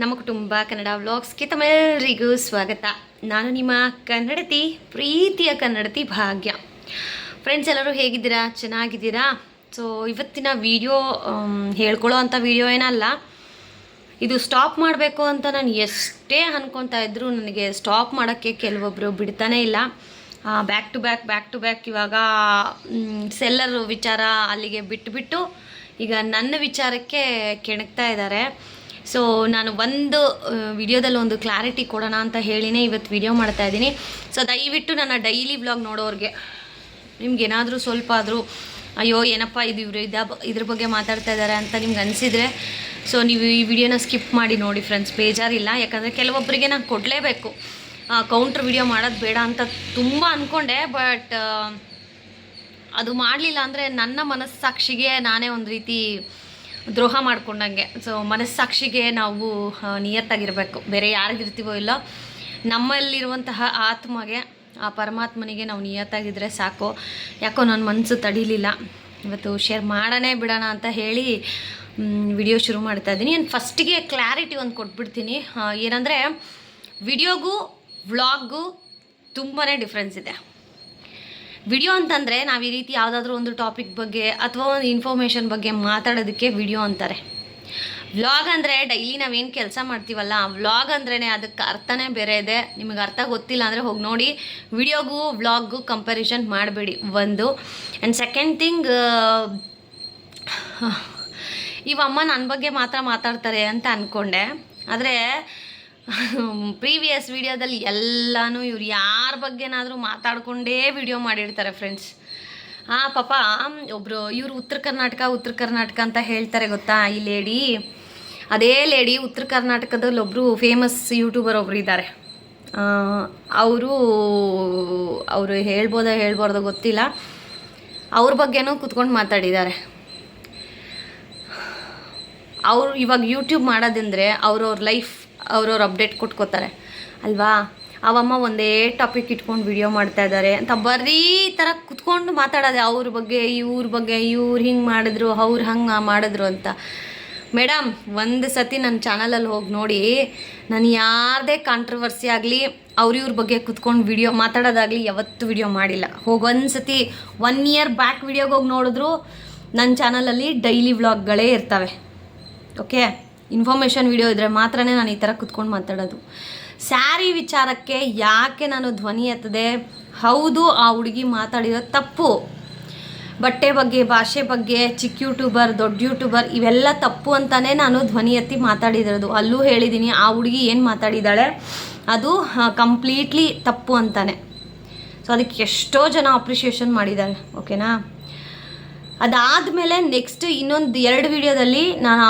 ನಮ್ಮ ಕುಟುಂಬ ಕನ್ನಡ ವ್ಲಾಗ್ಸ್ಗೆ ತಮ್ಮೆಲ್ಲರಿಗೂ ಸ್ವಾಗತ. ನಾನು ನಿಮ್ಮ ಕನ್ನಡತಿ, ಪ್ರೀತಿಯ ಕನ್ನಡತಿ ಭಾಗ್ಯ. ಫ್ರೆಂಡ್ಸ್ ಎಲ್ಲರೂ ಹೇಗಿದ್ದೀರಾ? ಚೆನ್ನಾಗಿದ್ದೀರಾ? ಸೊ ಇವತ್ತಿನ ವಿಡಿಯೋ ಹೇಳ್ಕೊಳ್ಳೋ ಅಂಥ ವಿಡಿಯೋ ಏನಲ್ಲ. ಇದು ಸ್ಟಾಪ್ ಮಾಡಬೇಕು ಅಂತ ನಾನು ಎಷ್ಟೇ ಅನ್ಕೊತಾ ಇದ್ದರೂ ನನಗೆ ಸ್ಟಾಪ್ ಮಾಡೋಕ್ಕೆ ಕೆಲವೊಬ್ಬರು ಬಿಡ್ತಾನೇ ಇಲ್ಲ. Back to back back to back ಇವಾಗ ಸೆಲ್ಲರ್ ವಿಚಾರ ಅಲ್ಲಿಗೆ ಬಿಟ್ಟುಬಿಟ್ಟು ಈಗ ನನ್ನ ವಿಚಾರಕ್ಕೆ ಕೆಣಕ್ತಾ ಇದ್ದಾರೆ. ಸೊ ನಾನು ಒಂದು ವಿಡಿಯೋದಲ್ಲಿ ಒಂದು ಕ್ಲಾರಿಟಿ ಕೊಡೋಣ ಅಂತ ಹೇಳಿನೇ ಇವತ್ತು ವಿಡಿಯೋ ಮಾಡ್ತಾ ಇದ್ದೀನಿ. ಸೊ ದಯವಿಟ್ಟು ನನ್ನ ಡೈಲಿ ವ್ಲಾಗ್ ನೋಡೋರಿಗೆ ನಿಮ್ಗೇನಾದರೂ ಸ್ವಲ್ಪ ಆದರೂ, ಅಯ್ಯೋ, ಏನಪ್ಪ ಇದು ಇವರು ಇದ, ಇದ್ರ ಬಗ್ಗೆ ಮಾತಾಡ್ತಾ ಇದ್ದಾರೆ ಅಂತ ನಿಮ್ಗೆ ಅನಿಸಿದರೆ ಸೊ ನೀವು ಈ ವಿಡಿಯೋನ ಸ್ಕಿಪ್ ಮಾಡಿ ನೋಡಿ ಫ್ರೆಂಡ್ಸ್ ಬೇಜಾರಿಲ್ಲ. ಯಾಕಂದರೆ ಕೆಲವೊಬ್ಬರಿಗೆ ನಾನು ಕೊಡಲೇಬೇಕು. ಕೌಂಟ್ರ್ ವಿಡಿಯೋ ಮಾಡೋದು ಬೇಡ ಅಂತ ತುಂಬ ಅಂದ್ಕೊಂಡೆ ಬಟ್ ಅದು ಮಾಡಲಿಲ್ಲ ಅಂದರೆ ನನ್ನ ಮನಸ್ಸಾಕ್ಷಿಗೆ ನಾನೇ ಒಂದು ರೀತಿ ದ್ರೋಹ ಮಾಡ್ಕೊಂಡಂಗೆ. ಸೊ ಮನಸ್ಸಾಕ್ಷಿಗೆ ನಾವು ನಿಯತ್ತಾಗಿರಬೇಕು. ಬೇರೆ ಯಾರಿಗಿರ್ತೀವೋ ಇಲ್ಲ, ನಮ್ಮಲ್ಲಿರುವಂತಹ ಆತ್ಮಗೆ, ಆ ಪರಮಾತ್ಮನಿಗೆ ನಾವು ನಿಯತ್ತಾಗಿದ್ದರೆ ಸಾಕು. ಯಾಕೋ ನನ್ನ ಮನಸ್ಸು ತಡೀಲಿಲ್ಲ. ಇವತ್ತು ಶೇರ್ ಮಾಡೋಣ ಬಿಡೋಣ ಅಂತ ಹೇಳಿ ವಿಡಿಯೋ ಶುರು ಮಾಡ್ತಾ ಇದ್ದೀನಿ. ನಾನು ಫಸ್ಟಿಗೆ ಕ್ಲಾರಿಟಿ ಒಂದು ಕೊಟ್ಬಿಡ್ತೀನಿ. ಏನಂದರೆ ವಿಡಿಯೋಗೂ ವ್ಲಾಗ್ಗೂ ತುಂಬಾ ಡಿಫ್ರೆನ್ಸ್ ಇದೆ. ವಿಡಿಯೋ ಅಂತಂದರೆ ನಾವು ಈ ರೀತಿ ಯಾವುದಾದ್ರೂ ಒಂದು ಟಾಪಿಕ್ ಬಗ್ಗೆ ಅಥವಾ ಒಂದು ಇನ್ಫಾರ್ಮೇಷನ್ ಬಗ್ಗೆ ಮಾತಾಡೋದಕ್ಕೆ ವಿಡಿಯೋ ಅಂತಾರೆ. ವ್ಲಾಗ್ ಅಂದರೆ ಡೈಲಿ ನಾವೇನು ಕೆಲಸ ಮಾಡ್ತೀವಲ್ಲ ವ್ಲಾಗ್ ಅಂದ್ರೇ ಅದಕ್ಕೆ ಅರ್ಥನೇ ಬೇರೆ ಇದೆ. ನಿಮಗೆ ಅರ್ಥ ಗೊತ್ತಿಲ್ಲ ಅಂದರೆ ಹೋಗಿ ನೋಡಿ, ವಿಡಿಯೋಗೂ ವ್ಲಾಗ್ಗೂ ಕಂಪ್ಯಾರಿಸನ್ ಮಾಡಬೇಡಿ ಒಂದು. ಆ್ಯಂಡ್ ಸೆಕೆಂಡ್ ಥಿಂಗ್ ಇವಮ್ಮ ನನ್ನ ಬಗ್ಗೆ ಮಾತ್ರ ಮಾತಾಡ್ತಾರೆ ಅಂತ ಅಂದ್ಕೊಂಡೆ ಆದರೆ ಪ್ರೀವಿಯಸ್ ವಿಡಿಯೋದಲ್ಲಿ ಎಲ್ಲನೂ ಇವ್ರು ಯಾರ ಬಗ್ಗೆನಾದರೂ ಮಾತಾಡ್ಕೊಂಡೇ ವಿಡಿಯೋ ಮಾಡಿರ್ತಾರೆ ಫ್ರೆಂಡ್ಸ್ ಆ, ಪಾಪ ಒಬ್ಬರು ಇವರು ಉತ್ತರ ಕರ್ನಾಟಕ ಉತ್ತರ ಕರ್ನಾಟಕ ಅಂತ ಹೇಳ್ತಾರೆ ಗೊತ್ತಾ ಈ ಲೇಡಿ ಅದೇ ಲೇಡಿ ಉತ್ತರ ಕರ್ನಾಟಕದಲ್ಲಿ ಒಬ್ಬರು ಫೇಮಸ್ ಯೂಟ್ಯೂಬರ್ ಒಬ್ಬರು ಇದ್ದಾರೆ. ಅವರು ಅವರು ಹೇಳ್ಬೋದ ಹೇಳ್ಬಾರ್ದೋ ಗೊತ್ತಿಲ್ಲ. ಅವ್ರ ಬಗ್ಗೆನೂ ಕುತ್ಕೊಂಡು ಮಾತಾಡಿದ್ದಾರೆ. ಅವರು ಇವಾಗ ಯೂಟ್ಯೂಬ್ ಮಾಡೋದಂದರೆ ಅವ್ರವ್ರ ಲೈಫ್ ಅವ್ರವ್ರ ಅಪ್ಡೇಟ್ ಕೊಟ್ಕೋತಾರೆ. ಅಲ್ವಾ? ಅವಮ್ಮ ಒಂದೇ ಟಾಪಿಕ್ ಇಟ್ಕೊಂಡು ವಿಡಿಯೋ ಮಾಡ್ತಾ ಇದ್ದಾರೆ ಅಂತ ಬರೀ ಥರ ಕುತ್ಕೊಂಡು ಮಾತಾಡೋದೆ ಅವ್ರ ಬಗ್ಗೆ ಇವ್ರ ಬಗ್ಗೆ ಇವ್ರು ಹಿಂಗೆ ಮಾಡಿದ್ರು, ಅವ್ರು ಹಂಗೆ ಮಾಡಿದ್ರು ಅಂತ. ಮೇಡಮ್ ಒಂದು ಸತಿ ನನ್ನ ಚಾನಲಲ್ಲಿ ಹೋಗಿ ನೋಡಿ, ನಾನು ಯಾರದೇ ಕಾಂಟ್ರವರ್ಸಿ ಆಗಲಿ, ಅವ್ರ ಇವ್ರ ಬಗ್ಗೆ ಕುತ್ಕೊಂಡು ವಿಡಿಯೋ ಮಾತಾಡೋದಾಗಲಿ ಯಾವತ್ತೂ ವಿಡಿಯೋ ಮಾಡಿಲ್ಲ. ಹೋಗಿ ಒಂದು ಸತಿ ಒನ್ ಇಯರ್ ಬ್ಯಾಕ್ ವಿಡಿಯೋಗೆ ಹೋಗಿ ನೋಡಿದ್ರು ನನ್ನ ಚಾನಲಲ್ಲಿ ಡೈಲಿ ವ್ಲಾಗ್ಗಳೇ ಇರ್ತವೆ. ಓಕೆ ಇನ್ಫಾರ್ಮೇಷನ್ ವಿಡಿಯೋ ಇದ್ದರೆ ಮಾತ್ರನೇ ನಾನು ಈ ಥರ ಕುತ್ಕೊಂಡು ಮಾತಾಡೋದು. ಸ್ಯಾರಿ ವಿಚಾರಕ್ಕೆ ಯಾಕೆ ನಾನು ಧ್ವನಿ ಎತ್ತದೆ? ಹೌದು, ಆ ಹುಡುಗಿ ಮಾತಾಡಿರೋ ತಪ್ಪು. ಬಟ್ಟೆ ಬಗ್ಗೆ, ಭಾಷೆ ಬಗ್ಗೆ, ಚಿಕ್ಕ ಯೂಟ್ಯೂಬರ್, ದೊಡ್ಡ ಯೂಟ್ಯೂಬರ್, ಇವೆಲ್ಲ ತಪ್ಪು ಅಂತಲೇ ನಾನು ಧ್ವನಿ ಎತ್ತಿ ಮಾತಾಡಿದಿರೋದು ಅಲ್ಲೂ ಹೇಳಿದ್ದೀನಿ, ಆ ಹುಡುಗಿ ಏನು ಮಾತಾಡಿದ್ದಾಳೆ ಅದು ಕಂಪ್ಲೀಟ್ಲಿ ತಪ್ಪು ಅಂತಾನೆ. ಸೊ ಅದಕ್ಕೆ ಎಷ್ಟೋ ಜನ ಅಪ್ರಿಷಿಯೇಷನ್ ಮಾಡಿದ್ದಾರೆ ಓಕೆನಾ ಅದಾದಮೇಲೆ ನೆಕ್ಸ್ಟ್ ಇನ್ನೊಂದು ಎರಡು ವಿಡಿಯೋದಲ್ಲಿ ನಾನು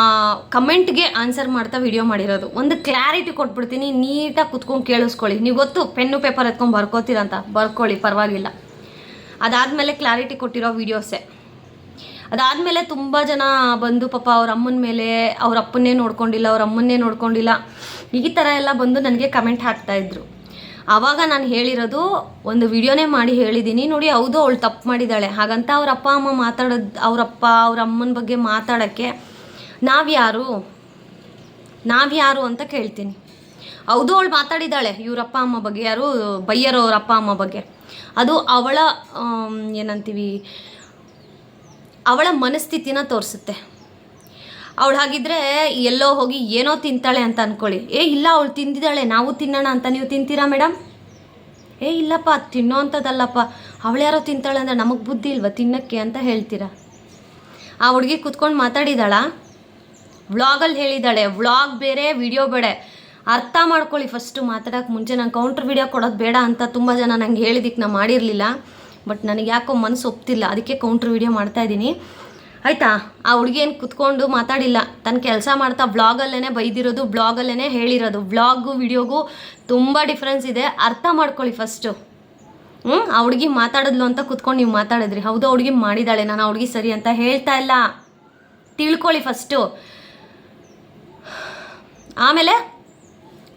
ಕಮೆಂಟ್ಗೆ ಆನ್ಸರ್ ಮಾಡ್ತಾ ವಿಡಿಯೋ ಮಾಡಿರೋದು. ಒಂದು ಕ್ಲಾರಿಟಿ ಕೊಟ್ಬಿಡ್ತೀನಿ, ನೀಟಾಗಿ ಕುತ್ಕೊಂಡು ಕೇಳಿಸ್ಕೊಳ್ಳಿ. ನೀವು ಗೊತ್ತು, ಪೆನ್ನು ಪೇಪರ್ ಎತ್ಕೊಂಡು ಬರ್ಕೋತೀರಂತ ಬರ್ಕೊಳ್ಳಿ, ಪರವಾಗಿಲ್ಲ. ಅದಾದಮೇಲೆ ಕ್ಲಾರಿಟಿ ಕೊಟ್ಟಿರೋ ವೀಡಿಯೋಸೇ ಅದಾದಮೇಲೆ ತುಂಬ ಜನ ಬಂದು ಪಾಪ ಅವ್ರ ಅಮ್ಮನ ಮೇಲೆ, ಅವ್ರ ಅಪ್ಪನ್ನೇ ನೋಡ್ಕೊಂಡಿಲ್ಲ, ಅವ್ರ ಅಮ್ಮನ್ನೇ ನೋಡ್ಕೊಂಡಿಲ್ಲ. ಈ ಥರ ಎಲ್ಲ ಬಂದು ನನಗೆ ಕಮೆಂಟ್ ಹಾಕ್ತಾಯಿದ್ರು ಆವಾಗ ನಾನು ಹೇಳಿರೋದು ಒಂದು ವಿಡಿಯೋನೇ ಮಾಡಿ ಹೇಳಿದ್ದೀನಿ ನೋಡಿ ಹೌದು, ಅವಳು ತಪ್ಪು ಮಾಡಿದ್ದಾಳೆ ಹಾಗಂತ ಅವ್ರ ಅಪ್ಪ, ಅಮ್ಮ ಮಾತಾಡೋದು ಅವರಪ್ಪ ಅವ್ರ ಅಮ್ಮನ ಬಗ್ಗೆ ಮಾತಾಡೋಕ್ಕೆ ನಾವ್ಯಾರು ನಾವ್ಯಾರು ಅಂತ ಕೇಳ್ತೀನಿ. ಹೌದು, ಅವಳು ಮಾತಾಡಿದ್ದಾಳೆ ಇವರಪ್ಪ, ಅಮ್ಮ ಬಗ್ಗೆ. ಯಾರು? ಬೈಯರು ಅವ್ರ ಅಪ್ಪ, ಅಮ್ಮ ಬಗ್ಗೆ. ಅದು ಅವಳ ಏನಂತೀವಿ, ಅವಳ ಮನಸ್ಥಿತಿನ ತೋರಿಸುತ್ತೆ. ಅವಳು ಹಾಗಿದ್ರೆ ಎಲ್ಲೋ ಹೋಗಿ ಏನೋ ತಿಂತಾಳೆ ಅಂತ ಅಂದ್ಕೊಳ್ಳಿ ಏ, ಇಲ್ಲ, ಅವಳು ತಿಂದಿದ್ದಾಳೆ, ನಾವು ತಿನ್ನೋಣ ಅಂತ ನೀವು ತಿಂತೀರಾ ಮೇಡಮ್ ಏ, ಇಲ್ಲಪ್ಪ ತಿನ್ನೋ ಅಂಥದ್ದಲ್ಲಪ್ಪ ಅವಳು ಯಾರೋ ತಿಂತಾಳೆ ಅಂದರೆ ನಮಗೆ ಬುದ್ಧಿ ಇಲ್ವಾ ತಿನ್ನೋಕ್ಕೆ ಅಂತ ಹೇಳ್ತೀರಾ? ಆ ಹುಡುಗಿ ಕುತ್ಕೊಂಡು ಮಾತಾಡಿದಾಳ? ವ್ಲಾಗಲ್ಲಿ ಹೇಳಿದ್ದಾಳೆ ವ್ಲಾಗ್ ಬೇರೆ, ವಿಡಿಯೋ ಬೇಡ ಅರ್ಥ ಮಾಡ್ಕೊಳ್ಳಿ ಫಸ್ಟು, ಮಾತಾಡೋಕೆ ಮುಂಚೆ ನಾನು ಕೌಂಟ್ರ್ ವಿಡಿಯೋ ಕೊಡೋದು ಬೇಡ ಅಂತ ತುಂಬ ಜನ ನಂಗೆ ಹೇಳಿದಕ್ಕೆ ನಾನು ಮಾಡಿರಲಿಲ್ಲ. ಬಟ್ ನನಗೆ ಯಾಕೋ ಮನಸ್ಸು ಒಪ್ತಿಲ್ಲ, ಅದಕ್ಕೆ ಕೌಂಟ್ರ್ ವಿಡಿಯೋ ಮಾಡ್ತಾ ಇದ್ದೀನಿ. ಆಯಿತಾ? ಆ ಹುಡುಗಿ ಏನು ಕುತ್ಕೊಂಡು ಮಾತಾಡಿಲ್ಲ. ತನ್ನ ಕೆಲಸ ಮಾಡ್ತಾ ಬ್ಲಾಗಲ್ಲೇ ಬೈದಿರೋದು ಬ್ಲಾಗಲ್ಲೇ ಹೇಳಿರೋದು. ಬ್ಲಾಗು ವಿಡಿಯೋಗೂ ತುಂಬ ಡಿಫ್ರೆನ್ಸ್ ಇದೆ. ಅರ್ಥ ಮಾಡ್ಕೊಳ್ಳಿ ಫಸ್ಟು ಹ್ಞೂ ಆ ಹುಡುಗಿ ಮಾತಾಡಿದ್ಲು ಅಂತ ಕುತ್ಕೊಂಡು ನೀವು ಮಾತಾಡಿದ್ರಿ. ಹೌದು ಹುಡುಗಿ ಮಾಡಿದ್ದಾಳೆ. ನಾನು ಆ ಹುಡುಗಿ ಸರಿ ಅಂತ ಹೇಳ್ತಾ ಇಲ್ಲ. ತಿಳ್ಕೊಳ್ಳಿ ಫಸ್ಟು ಆಮೇಲೆ,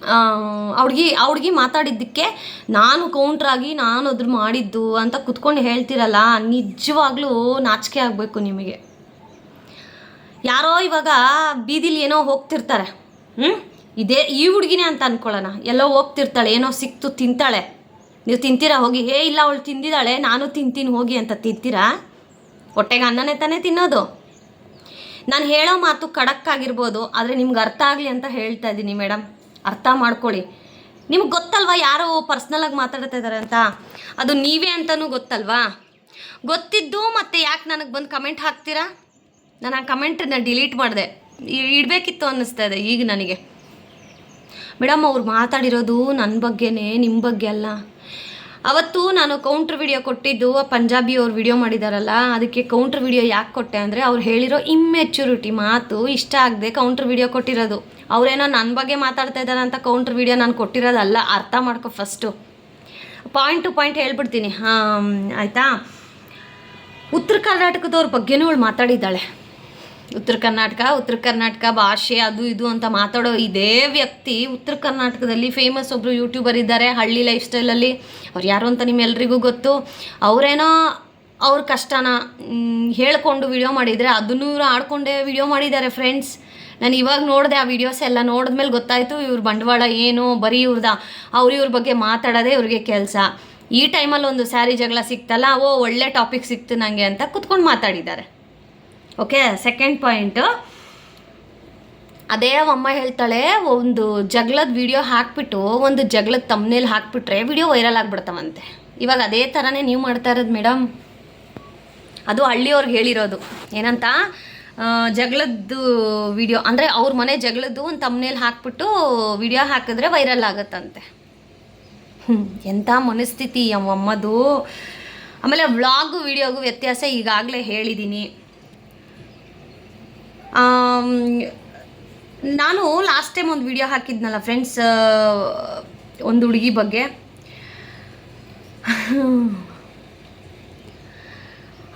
ಆ ಹುಡುಗಿ ಮಾತಾಡಿದ್ದಕ್ಕೆ ನಾನು ಕೌಂಟ್ರಾಗಿ ನಾನು ಅದ್ರ ಮಾಡಿದ್ದು ಅಂತ ಕುತ್ಕೊಂಡು ಹೇಳ್ತಿರಲ್ಲ, ನಿಜವಾಗ್ಲೂ ನಾಚಿಕೆ ಆಗಬೇಕು ನಿಮಗೆ. ಯಾರೋ ಇವಾಗ ಬೀದಿಲಿ ಏನೋ ಹೋಗ್ತಿರ್ತಾರೆ. ಹ್ಞೂ ಇದೇ ಈ ಹುಡುಗಿನೇ ಅಂತ ಅನ್ಕೊಳ್ಳೋಣ. ಎಲ್ಲೋ ಹೋಗ್ತಿರ್ತಾಳೆ, ಏನೋ ಸಿಕ್ತು ತಿಂತಾಳೆ. ನೀವು ತಿಂತೀರಾ? ಹೋಗಿ, ಹೇ, ಇಲ್ಲ, ಅವಳು ತಿಂದಿದ್ದಾಳೆ, ನಾನು ತಿಂತೀನಿ, ಹೋಗಿ ಅಂತ ತಿಂತೀರಾ? ಹೊಟ್ಟೆಗೆ ಅನ್ನನೇ ತಾನೇ ತಿನ್ನೋದು. ನಾನು ಹೇಳೋ ಮಾತು ಖಡಕ್ ಆಗಿರ್ಬೋದು ಆದರೆ ನಿಮ್ಗೆ ಅರ್ಥ ಆಗಲಿ ಅಂತ ಹೇಳ್ತಾ ಇದ್ದೀನಿ ಮೇಡಮ್ ಅರ್ಥ ಮಾಡ್ಕೊಳ್ಳಿ. ನಿಮ್ಗೆ ಗೊತ್ತಲ್ವಾ ಯಾರೋ ಪರ್ಸ್ನಲಾಗಿ ಮಾತಾಡ್ತಾ ಇದ್ದಾರೆ ಅಂತ? ಅದು ನೀವೇ ಅಂತಲೂ ಗೊತ್ತಲ್ವಾ? ಗೊತ್ತಿದ್ದು ಮತ್ತೆ ಯಾಕೆ ನನಗೆ ಬಂದು ಕಮೆಂಟ್ ಹಾಕ್ತೀರಾ? ನಾನು ಆ ಕಮೆಂಟನ್ನ ಡಿಲೀಟ್ ಮಾಡಿದೆ. ಇಡಬೇಕಿತ್ತು ಅನ್ನಿಸ್ತಾ ಇದೆ ಈಗ ನನಗೆ. ಮೇಡಮ್, ಅವ್ರು ಮಾತಾಡಿರೋದು ನನ್ನ ಬಗ್ಗೆನೇ ನಿಮ್ಮ ಬಗ್ಗೆ ಅಲ್ಲ. ಅವತ್ತು ನಾನು ಕೌಂಟ್ರ್ ವಿಡಿಯೋ ಕೊಟ್ಟಿದ್ದು ಪಂಜಾಬಿ ಅವ್ರು ವಿಡಿಯೋ ಮಾಡಿದಾರಲ್ಲ, ಅದಕ್ಕೆ ಕೌಂಟ್ರ್ ವಿಡಿಯೋ ಯಾಕೆ ಕೊಟ್ಟೆ ಅಂದರೆ ಅವ್ರು ಹೇಳಿರೋ ಇಮ್ಮೆಚ್ಯೂರಿಟಿ ಮಾತು ಇಷ್ಟ ಆಗದೆ ಕೌಂಟ್ರ್ ವಿಡಿಯೋ ಕೊಟ್ಟಿರೋದು. ಅವರೇನೋ ನನ್ನ ಬಗ್ಗೆ ಮಾತಾಡ್ತಾ ಇದ್ದಾರೆ ಅಂತ ಕೌಂಟ್ರ್ ವಿಡಿಯೋ ನಾನು ಕೊಟ್ಟಿರೋದಲ್ಲ, ಅರ್ಥ ಮಾಡ್ಕೊ ಫಸ್ಟು ಪಾಯಿಂಟ್ ಟು ಪಾಯಿಂಟ್ ಹೇಳ್ಬಿಡ್ತೀನಿ. ಹಾಂ ಆಯಿತಾ? ಉತ್ತರ ಕರ್ನಾಟಕದವ್ರ ಬಗ್ಗೆನೂ ಅವಳು ಮಾತಾಡಿದ್ದಾಳೆ. ಉತ್ತರ ಕರ್ನಾಟಕ ಉತ್ತರ ಕರ್ನಾಟಕ ಭಾಷೆ ಅದು ಇದು ಅಂತ ಮಾತಾಡೋ ಇದೇ ವ್ಯಕ್ತಿ ಉತ್ತರ ಕರ್ನಾಟಕದಲ್ಲಿ ಫೇಮಸ್ ಒಬ್ಬರು ಯೂಟ್ಯೂಬರ್ ಇದ್ದಾರೆ, ಹಳ್ಳಿ ಲೈಫ್ ಸ್ಟೈಲಲ್ಲಿ ಅವ್ರು ಯಾರು ಅಂತ ನಿಮ್ಮೆಲ್ರಿಗೂ ಗೊತ್ತು. ಅವರೇನೋ ಅವ್ರ ಕಷ್ಟನ ಹೇಳಿಕೊಂಡು ಹೇಳ್ಕೊಂಡು ವಿಡಿಯೋ ಮಾಡಿದರೆ ಅದನ್ನೂ ಇವರು ಆಡ್ಕೊಂಡೇ ವಿಡಿಯೋ ಮಾಡಿದ್ದಾರೆ ಫ್ರೆಂಡ್ಸ್ ನಾನು ಇವಾಗ ನೋಡಿದೆ ಆ ವಿಡಿಯೋಸ್ ಎಲ್ಲ ನೋಡಿದ್ಮೇಲೆ ಗೊತ್ತಾಯಿತು ಇವ್ರ ಬಂಡವಾಳ ಏನು, ಬರೀ ಇವ್ರದ? ಅವ್ರು ಇವ್ರ ಬಗ್ಗೆ ಮಾತಾಡೋದೇ ಇವ್ರಿಗೆ ಕೆಲಸ. ಈ ಟೈಮಲ್ಲಿ ಒಂದು ಸ್ಯಾರಿ ಜಗಳ ಸಿಕ್ತಲ್ಲ, ಓ ಒಳ್ಳೆ ಟಾಪಿಕ್ ಸಿಕ್ತು ನನಗೆ ಅಂತ ಕುತ್ಕೊಂಡು ಮಾತಾಡಿದ್ದಾರೆ. ಓಕೆ ಸೆಕೆಂಡ್ ಪಾಯಿಂಟು ಅದೇ ಅಮ್ಮ ಹೇಳ್ತಾಳೆ, ಒಂದು ಜಗಳದ ವಿಡಿಯೋ ಹಾಕ್ಬಿಟ್ಟು, ಒಂದು ಜಗಳದ ತಮ್ಮನೇಲಿ ಹಾಕ್ಬಿಟ್ರೆ ವಿಡಿಯೋ ವೈರಲ್ ಆಗಿಬಿಡ್ತಾವಂತೆ. ಇವಾಗ ಅದೇ ಥರನೇ ನೀವು ಮಾಡ್ತಾ ಇರೋದು ಮೇಡಮ್ ಅದು ಹಳ್ಳಿಯವ್ರಿಗೆ ಹೇಳಿರೋದು. ಏನಂತ? ಜಗಳದ್ದು ವಿಡಿಯೋ ಅಂದರೆ ಅವ್ರ ಮನೆ ಜಗಳದ್ದು ಒಂದು ತಮ್ಮನೇಲಿ ಹಾಕ್ಬಿಟ್ಟು ವಿಡಿಯೋ ಹಾಕಿದ್ರೆ ವೈರಲ್ ಆಗುತ್ತಂತೆ. ಹ್ಞೂ ಎಂಥ ಮನಸ್ಥಿತಿ ಅಮ್ಮದು ಆಮೇಲೆ ವ್ಲಾಗು ವಿಡಿಯೋಗೂ ವ್ಯತ್ಯಾಸ ಈಗಾಗಲೇ ಹೇಳಿದ್ದೀನಿ ನಾನು ಲಾಸ್ಟ್ ಟೈಮ್ ಒಂದು ವಿಡಿಯೋ ಹಾಕಿದ್ನಲ್ಲ ಫ್ರೆಂಡ್ಸ್ ಒಂದು ಹುಡುಗಿ ಬಗ್ಗೆ.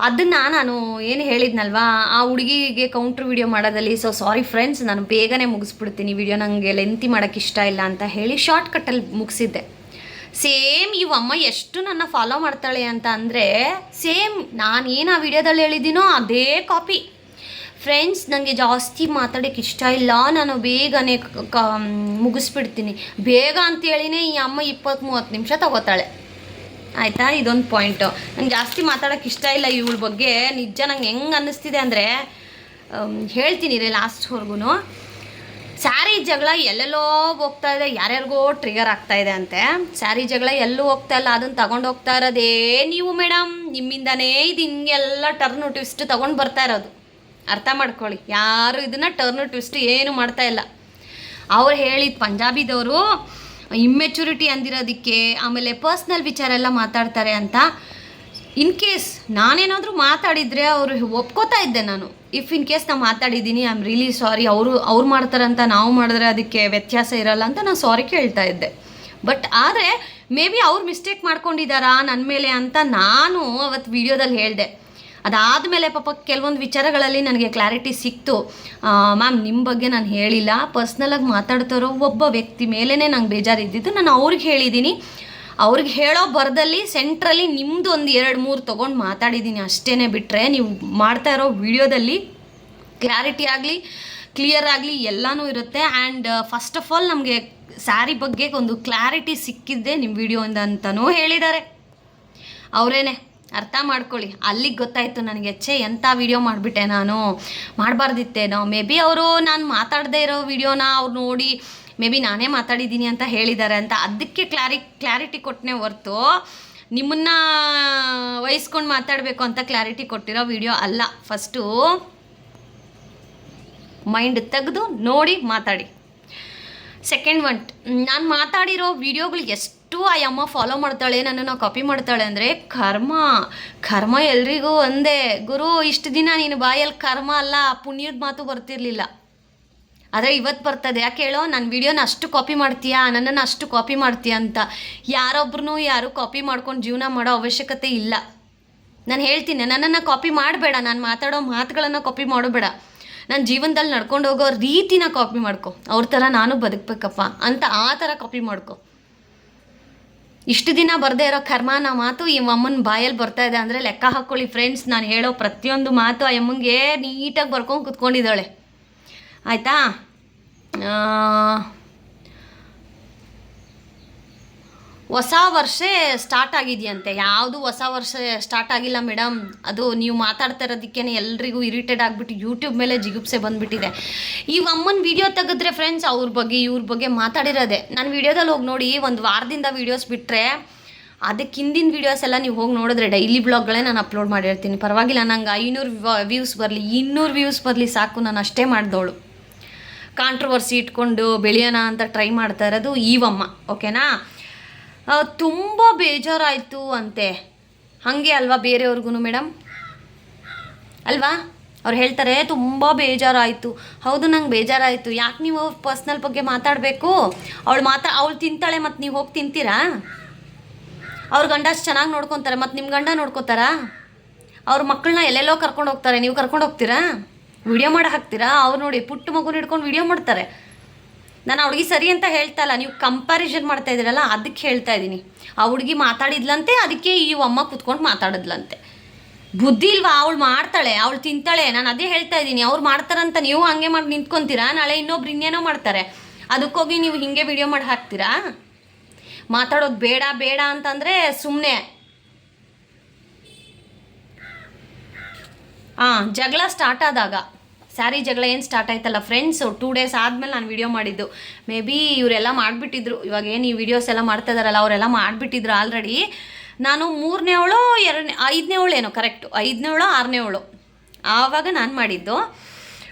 ಅದನ್ನು ನಾನು ಏನು ಹೇಳಿದ್ನಲ್ವಾ, ಆ ಹುಡುಗಿಗೆ ಕೌಂಟ್ರ್ ವಿಡಿಯೋ ಮಾಡೋದಲ್ಲಿ ಸೊ ಸಾರಿ ಫ್ರೆಂಡ್ಸ್ ನಾನು ಬೇಗನೆ ಮುಗಿಸ್ಬಿಡ್ತೀನಿ ವಿಡಿಯೋ ನನಗೆ ಲೆಂತಿ ಮಾಡೋಕ್ಕೆ ಇಷ್ಟ ಇಲ್ಲ ಅಂತ ಹೇಳಿ ಶಾರ್ಟ್ ಕಟ್ಟಲ್ಲಿ ಮುಗಿಸಿದ್ದೆ. ಸೇಮ್ ಇವಮ್ಮ ಎಷ್ಟು ನನ್ನ ಫಾಲೋ ಮಾಡ್ತಾಳೆ ಅಂತ ಅಂದರೆ ಸೇಮ್ ನಾನು ಏನು ಆ ವಿಡಿಯೋದಲ್ಲಿ ಹೇಳಿದ್ದೀನೋ ಅದೇ ಕಾಪಿ ಫ್ರೆಂಡ್ಸ್ ನನಗೆ ಜಾಸ್ತಿ ಮಾತಾಡೋಕ್ಕೆ ಇಷ್ಟ ಇಲ್ಲ. ನಾನು ಬೇಗನೆ ಕ- ಮುಗಿಸ್ಬಿಡ್ತೀನಿ. ಬೇಗ ಅಂತೇಳಿನೇ ಈ ಅಮ್ಮ ಇಪ್ಪತ್ತು ಮೂವತ್ತು ನಿಮಿಷ ತಗೋತಾಳೆ. ಆಯಿತಾ? ಇದೊಂದು ಪಾಯಿಂಟು ನಂಗೆ ಜಾಸ್ತಿ ಮಾತಾಡೋಕ್ಕೆ ಇಷ್ಟ ಇಲ್ಲ ಇವಳ ಬಗ್ಗೆ. ನಿಜ ನಂಗೆ ಹೆಂಗೆ ಅನ್ನಿಸ್ತಿದೆ ಅಂದರೆ ಹೇಳ್ತೀನಿ ರೀ ಲಾಸ್ಟ್ವರೆಗೂ ಸ್ಯಾರಿ ಜಗಳ ಎಲ್ಲೆಲ್ಲೋ ಹೋಗ್ತಾ ಇದೆ. ಯಾರ್ಯಾರಿಗೋ ಟ್ರಿಗರ್ ಆಗ್ತಾ ಇದೆ ಅಂತೆ. ಸ್ಯಾರಿ ಜಗಳ ಎಲ್ಲೂ ಹೋಗ್ತಾ ಇಲ್ಲ. ಅದನ್ನು ತಗೊಂಡು ಹೋಗ್ತಾ ಇರೋದೇ ನೀವು ಮೇಡಮ್ ನಿಮ್ಮಿಂದನೇ ಇದು ಹಿಂಗೆಲ್ಲ ಟರ್ನು ಟ್ವಿಸ್ಟ್ ತಗೊಂಡು ಬರ್ತಾ ಇರೋದು. ಅರ್ಥ ಮಾಡ್ಕೊಳ್ಳಿ. ಯಾರು ಇದನ್ನು ಟರ್ನು ಟ್ವಿಸ್ಟ್ ಏನು ಮಾಡ್ತಾ ಇಲ್ಲ. ಅವ್ರು ಹೇಳಿದ ಪಂಜಾಬಿದವರು ಇಮ್ಮೆಚುರಿಟಿ ಅಂದಿರೋದಕ್ಕೆ ಆಮೇಲೆ ಪರ್ಸ್ನಲ್ ವಿಚಾರ ಎಲ್ಲ ಮಾತಾಡ್ತಾರೆ ಅಂತ. ಇನ್ ಕೇಸ್ ನಾನೇನಾದರೂ ಮಾತಾಡಿದರೆ ಅವರು ಒಪ್ಕೋತಾ ಇದ್ದೆ ನಾನು. ಇಫ್ ಇನ್ ಕೇಸ್ ನಾನು ಮಾತಾಡಿದ್ದೀನಿ ಐ ಆಮ್ ರಿಯಲಿ ಸಾರಿ ಅವರು ಅವ್ರು ಮಾಡ್ತಾರಂತ ನಾವು ಮಾಡಿದ್ರೆ ಅದಕ್ಕೆ ವ್ಯತ್ಯಾಸ ಇರಲ್ಲ ಅಂತ ನಾನು ಸಾರಿ ಕೇಳ್ತಾ ಇದ್ದೆ. ಬಟ್ ಆದರೆ ಮೇ ಬಿ ಅವ್ರು ಮಿಸ್ಟೇಕ್ ಮಾಡ್ಕೊಂಡಿದ್ದಾರಾ ನನ್ನ ಮೇಲೆ ಅಂತ ನಾನು ಅವತ್ತು ವಿಡಿಯೋದಲ್ಲಿ ಹೇಳಿದೆ. ಅದಾದಮೇಲೆ ಪಾಪ ಕೆಲವೊಂದು ವಿಚಾರಗಳಲ್ಲಿ ನನಗೆ ಕ್ಲಾರಿಟಿ ಸಿಕ್ತು. ಮ್ಯಾಮ್ ನಿಮ್ಮ ಬಗ್ಗೆ ನಾನು ಹೇಳಿಲ್ಲ. ಪರ್ಸ್ನಲಾಗಿ ಮಾತಾಡ್ತಾರೋ ಒಬ್ಬ ವ್ಯಕ್ತಿ ಮೇಲೇ ನಂಗೆ ಬೇಜಾರಿದ್ದಿದ್ದು. ನಾನು ಅವ್ರಿಗೆ ಹೇಳಿದ್ದೀನಿ ಅವ್ರಿಗೆ ಹೇಳೋ ಬರದಲ್ಲಿ ಸೆಂಟ್ರಲ್ಲಿ ನಿಮ್ಮದು ಒಂದು ಎರಡು ಮೂರು ತೊಗೊಂಡು ಮಾತಾಡಿದ್ದೀನಿ ಅಷ್ಟೇ ಬಿಟ್ಟರೆ ನೀವು ಮಾಡ್ತಾ ಇರೋ ವಿಡಿಯೋದಲ್ಲಿ ಕ್ಲಾರಿಟಿ ಆಗಲಿ ಕ್ಲಿಯರ್ ಆಗಲಿ ಎಲ್ಲನೂ ಇರುತ್ತೆ. ಆ್ಯಂಡ್ ಫಸ್ಟ್ ಆಫ್ ಆಲ್ ನಮಗೆ ಸ್ಯಾರಿ ಬಗ್ಗೆ ಒಂದು ಕ್ಲಾರಿಟಿ ಸಿಕ್ಕಿದ್ದೆ ನಿಮ್ಮ ವಿಡಿಯೋಯಿಂದ ಅಂತಲೂ ಹೇಳಿದ್ದಾರೆ. ಅವರೇನೆ. ಅರ್ಥ ಮಾಡ್ಕೊಳ್ಳಿ. ಅಲ್ಲಿಗೆ ಗೊತ್ತಾಯಿತು ನನಗೆ, ಛೇ ಎಂಥ ವಿಡಿಯೋ ಮಾಡಿಬಿಟ್ಟೆ ನಾನು. ಮಾಡಬಾರ್ದಿತ್ತೇನೋ ಮೇ ಬಿ ಅವರು ನಾನು ಮಾತಾಡದೇ ಇರೋ ವಿಡಿಯೋನ ಅವ್ರು ನೋಡಿ, ಮೇ ಬಿ ನಾನೇ ಮಾತಾಡಿದ್ದೀನಿ ಅಂತ ಹೇಳಿದ್ದಾರೆ ಅಂತ ಅದಕ್ಕೆ ಕ್ಲಾರಿ, ಕ್ಲಾರಿಟಿ ಕೊಟ್ಟನೇ ಹೊರ್ತು ನಿಮ್ಮನ್ನ ವಹಿಸ್ಕೊಂಡು ಮಾತಾಡಬೇಕು ಅಂತ ಕ್ಲಾರಿಟಿ ಕೊಟ್ಟಿರೋ ವಿಡಿಯೋ ಅಲ್ಲ. ಫಸ್ಟು ಮೈಂಡ್ ತೆಗೆದು ನೋಡಿ ಮಾತಾಡಿ. ಸೆಕೆಂಡ್ ಒನ್ ನಾನು ಮಾತಾಡಿರೋ ವಿಡಿಯೋಗಳು ಎಷ್ಟು ಆ ಅಮ್ಮ ಫಾಲೋ ಮಾಡ್ತಾಳೆ, ನನ್ನನ್ನು ಕಾಪಿ ಮಾಡ್ತಾಳೆ ಅಂದರೆ ಕರ್ಮ. ಕರ್ಮ ಎಲ್ರಿಗೂ ಒಂದೇ. ಗುರು, ಇಷ್ಟು ದಿನ ನೀನು ಬಾಯಲ್ಲಿ ಕರ್ಮ ಅಲ್ಲ, ಪುಣ್ಯದ ಮಾತು ಬರ್ತಿರ್ಲಿಲ್ಲ. ಆದರೆ ಇವತ್ತು ಬರ್ತದೆ. ಯಾಕೆ ಹೇಳೋ ನನ್ನ ವಿಡಿಯೋನ ಅಷ್ಟು ಕಾಪಿ ಮಾಡ್ತೀಯಾ? ನನ್ನನ್ನು ಅಷ್ಟು ಕಾಪಿ ಮಾಡ್ತೀಯಾ ಅಂತ. ಯಾರೊಬ್ರು ಯಾರು ಕಾಪಿ ಮಾಡ್ಕೊಂಡು ಜೀವನ ಮಾಡೋ ಅವಶ್ಯಕತೆ ಇಲ್ಲ. ನಾನು ಹೇಳ್ತೀನಿ, ನನ್ನನ್ನು ಕಾಪಿ ಮಾಡಬೇಡ. ನಾನು ಮಾತಾಡೋ ಮಾತುಗಳನ್ನು ಕಾಪಿ ಮಾಡಬೇಡ ನನ್ನ ಜೀವನದಲ್ಲಿ ನಡ್ಕೊಂಡು ಹೋಗೋ ರೀತಿನ ಕಾಪಿ ಮಾಡ್ಕೊ. ಅವ್ರ ಥರ ನಾನು ಬದುಕಬೇಕಪ್ಪ ಅಂತ ಆ ಥರ ಕಾಪಿ ಮಾಡ್ಕೊ. ಇಷ್ಟು ದಿನ ಬರದೇ ಇರೋ ಕರ್ಮಾನ ಮಾತು ಈ ಅಮ್ಮನ ಬಾಯಲ್ಲಿ ಬರ್ತಾ ಇದೆ ಅಂದರೆ ಲೆಕ್ಕ ಹಾಕ್ಕೊಳ್ಳಿ ಫ್ರೆಂಡ್ಸ್ ನಾನು ಹೇಳೋ ಪ್ರತಿಯೊಂದು ಮಾತು ಆ ಅಮ್ಮಂಗೆ ನೀಟಾಗಿ ಬರ್ಕೊಂಡು ಕುತ್ಕೊಂಡಿದ್ದಾಳೆ. ಆಯಿತಾ? ಹೊಸ ವರ್ಷ ಸ್ಟಾರ್ಟ್ ಆಗಿದೆಯಂತೆ. ಯಾವುದು ಹೊಸ ವರ್ಷ ಸ್ಟಾರ್ಟ್ ಆಗಿಲ್ಲ ಮೇಡಮ್ ಅದು ನೀವು ಮಾತಾಡ್ತಾ ಇರೋದಕ್ಕೇ ಎಲ್ರಿಗೂ ಇರಿಟೇಟ್ ಆಗಿಬಿಟ್ಟು ಯೂಟ್ಯೂಬ್ ಮೇಲೆ ಜಿಗುಪ್ಸೆ ಬಂದುಬಿಟ್ಟಿದೆ. ಈ ಅಮ್ಮನ ವಿಡಿಯೋ ತೆಗೆದ್ರೆ ಫ್ರೆಂಡ್ಸ್ ಅವ್ರ ಬಗ್ಗೆ, ಇವ್ರ ಬಗ್ಗೆ ಮಾತಾಡಿರೋದೆ. ನಾನು ವಿಡಿಯೋದಲ್ಲಿ ಹೋಗಿ ನೋಡಿ, ಒಂದು ವಾರದಿಂದ ವೀಡಿಯೋಸ್ ಬಿಟ್ಟರೆ ಅದಕ್ಕೆ ಹಿಂದಿನ ವೀಡಿಯೋಸ್ ಎಲ್ಲ ನೀವು ಹೋಗಿ ನೋಡಿದ್ರೆ ಡೈಲಿ ಬ್ಲಾಗ್ಗಳೇ ನಾನು ಅಪ್ಲೋಡ್ ಮಾಡಿರ್ತೀನಿ. ಪರವಾಗಿಲ್ಲ, ನಂಗೆ ಐನೂರು ವ್ಯೂಸ್ ಬರಲಿ, ಇನ್ನೂರು ವ್ಯೂಸ್ ಬರಲಿ ಸಾಕು, ನಾನು ಅಷ್ಟೇ ಮಾಡಿದವಳು ಕಾಂಟ್ರವರ್ಸಿ ಇಟ್ಕೊಂಡು ಬೆಳೆಯೋಣ ಅಂತ ಟ್ರೈ ಮಾಡ್ತಾ ಇರೋದು ಈವಮ್ಮ ಓಕೆನಾ ತುಂಬ ಬೇಜಾರಾಯಿತು ಅಂತೆ. ಹಾಗೆ ಅಲ್ವಾ ಬೇರೆಯವ್ರಿಗೂ ಮೇಡಮ್ ಅಲ್ವಾ? ಅವ್ರು ಹೇಳ್ತಾರೆ, ತುಂಬ ಬೇಜಾರಾಯಿತು. ಹೌದು, ನಂಗೆ ಬೇಜಾರಾಯಿತು. ಯಾಕೆ ನೀವು ಅವ್ರ ಪರ್ಸ್ನಲ್ ಬಗ್ಗೆ ಮಾತಾಡಬೇಕು? ಅವಳು ಮಾತಾ, ಅವಳು ತಿಂತಾಳೆ ಮತ್ತು ನೀವು ಹೋಗಿ ತಿಂತೀರಾ? ಅವ್ರ ಗಂಡ ಅಷ್ಟು ಚೆನ್ನಾಗಿ ನೋಡ್ಕೊತಾರೆ ಮತ್ತು ನಿಮ್ಮ ಗಂಡ ನೋಡ್ಕೋತಾರಾ? ಅವ್ರ ಮಕ್ಕಳನ್ನ ಎಲ್ಲೆಲ್ಲೋ ಕರ್ಕೊಂಡು ಹೋಗ್ತಾರೆ. ನೀವು ಕರ್ಕೊಂಡು ಹೋಗ್ತೀರಾ? ವಿಡಿಯೋ ಮಾಡಿ ಹಾಕ್ತೀರಾ? ಅವ್ರು ನೋಡಿ, ಪುಟ್ಟ ಮಗುನ ಹಿಡ್ಕೊಂಡು ವಿಡಿಯೋ ಮಾಡ್ತಾರೆ. ನಾನು ಆ ಹುಡುಗಿ ಸರಿ ಅಂತ ಹೇಳ್ತಾ ಇಲ್ಲ. ನೀವು ಕಂಪ್ಯಾರಿಸನ್ ಮಾಡ್ತಾ ಇದ್ದೀರಲ್ಲ, ಅದಕ್ಕೆ ಹೇಳ್ತಾ ಇದ್ದೀನಿ. ಆ ಹುಡುಗಿ ಮಾತಾಡಿದ್ಲಂತೆ, ಅದಕ್ಕೆ ಈ ಅಮ್ಮ ಕುತ್ಕೊಂಡು ಮಾತಾಡಿದ್ಲಂತೆ. ಬುದ್ಧಿ ಇಲ್ವಾ? ಅವಳು ಮಾಡ್ತಾಳೆ, ಅವಳು ತಿಂತಾಳೆ. ನಾನು ಅದೇ ಹೇಳ್ತಾ ಇದ್ದೀನಿ. ಅವ್ರು ಮಾಡ್ತಾರಂತ ನೀವು ಹಂಗೆ ಮಾಡಿ ನಿಂತ್ಕೊಂತೀರಾ? ನಾಳೆ ಇನ್ನೊಬ್ರು ಇನ್ನೇನೋ ಮಾಡ್ತಾರೆ. ಅದಕ್ಕೋಗಿ ನೀವು ಹಿಂಗೆ ವಿಡಿಯೋ ಮಾಡಿ ಹಾಕ್ತೀರಾ? ಮಾತಾಡೋದು ಬೇಡ ಬೇಡ ಅಂತಂದರೆ ಸುಮ್ಮನೆ ಹಾಂ ಜಗಳ ಸ್ಟಾರ್ಟ್ ಆದಾಗ. ಸ್ಯಾರಿ ಜಗಳ ಏನು ಸ್ಟಾರ್ಟ್ ಆಯ್ತಲ್ಲ ಫ್ರೆಂಡ್ಸು ಟೂ ಡೇಸ್ ಆದಮೇಲೆ ನಾನು ವಿಡಿಯೋ ಮಾಡಿದ್ದು. ಮೇ ಬಿ ಇವರೆಲ್ಲ ಮಾಡಿಬಿಟ್ಟಿದ್ರು. ಇವಾಗ ಏನು ಈ ವಿಡಿಯೋಸ್ ಎಲ್ಲ ಮಾಡ್ತಾ ಇದಾರಲ್ಲ ಅವರೆಲ್ಲ ಮಾಡಿಬಿಟ್ಟಿದ್ರು ಆಲ್ರೆಡಿ ನಾನು ಮೂರನೇ ಅವಳು, ಎರಡನೇ, ಐದನೇ ಅವಳು ಏನೋ ಕರೆಕ್ಟು ಐದನೇ ಅವಳು, ಆರನೇ ಅವಳು. ಆವಾಗ ನಾನು ಮಾಡಿದ್ದು.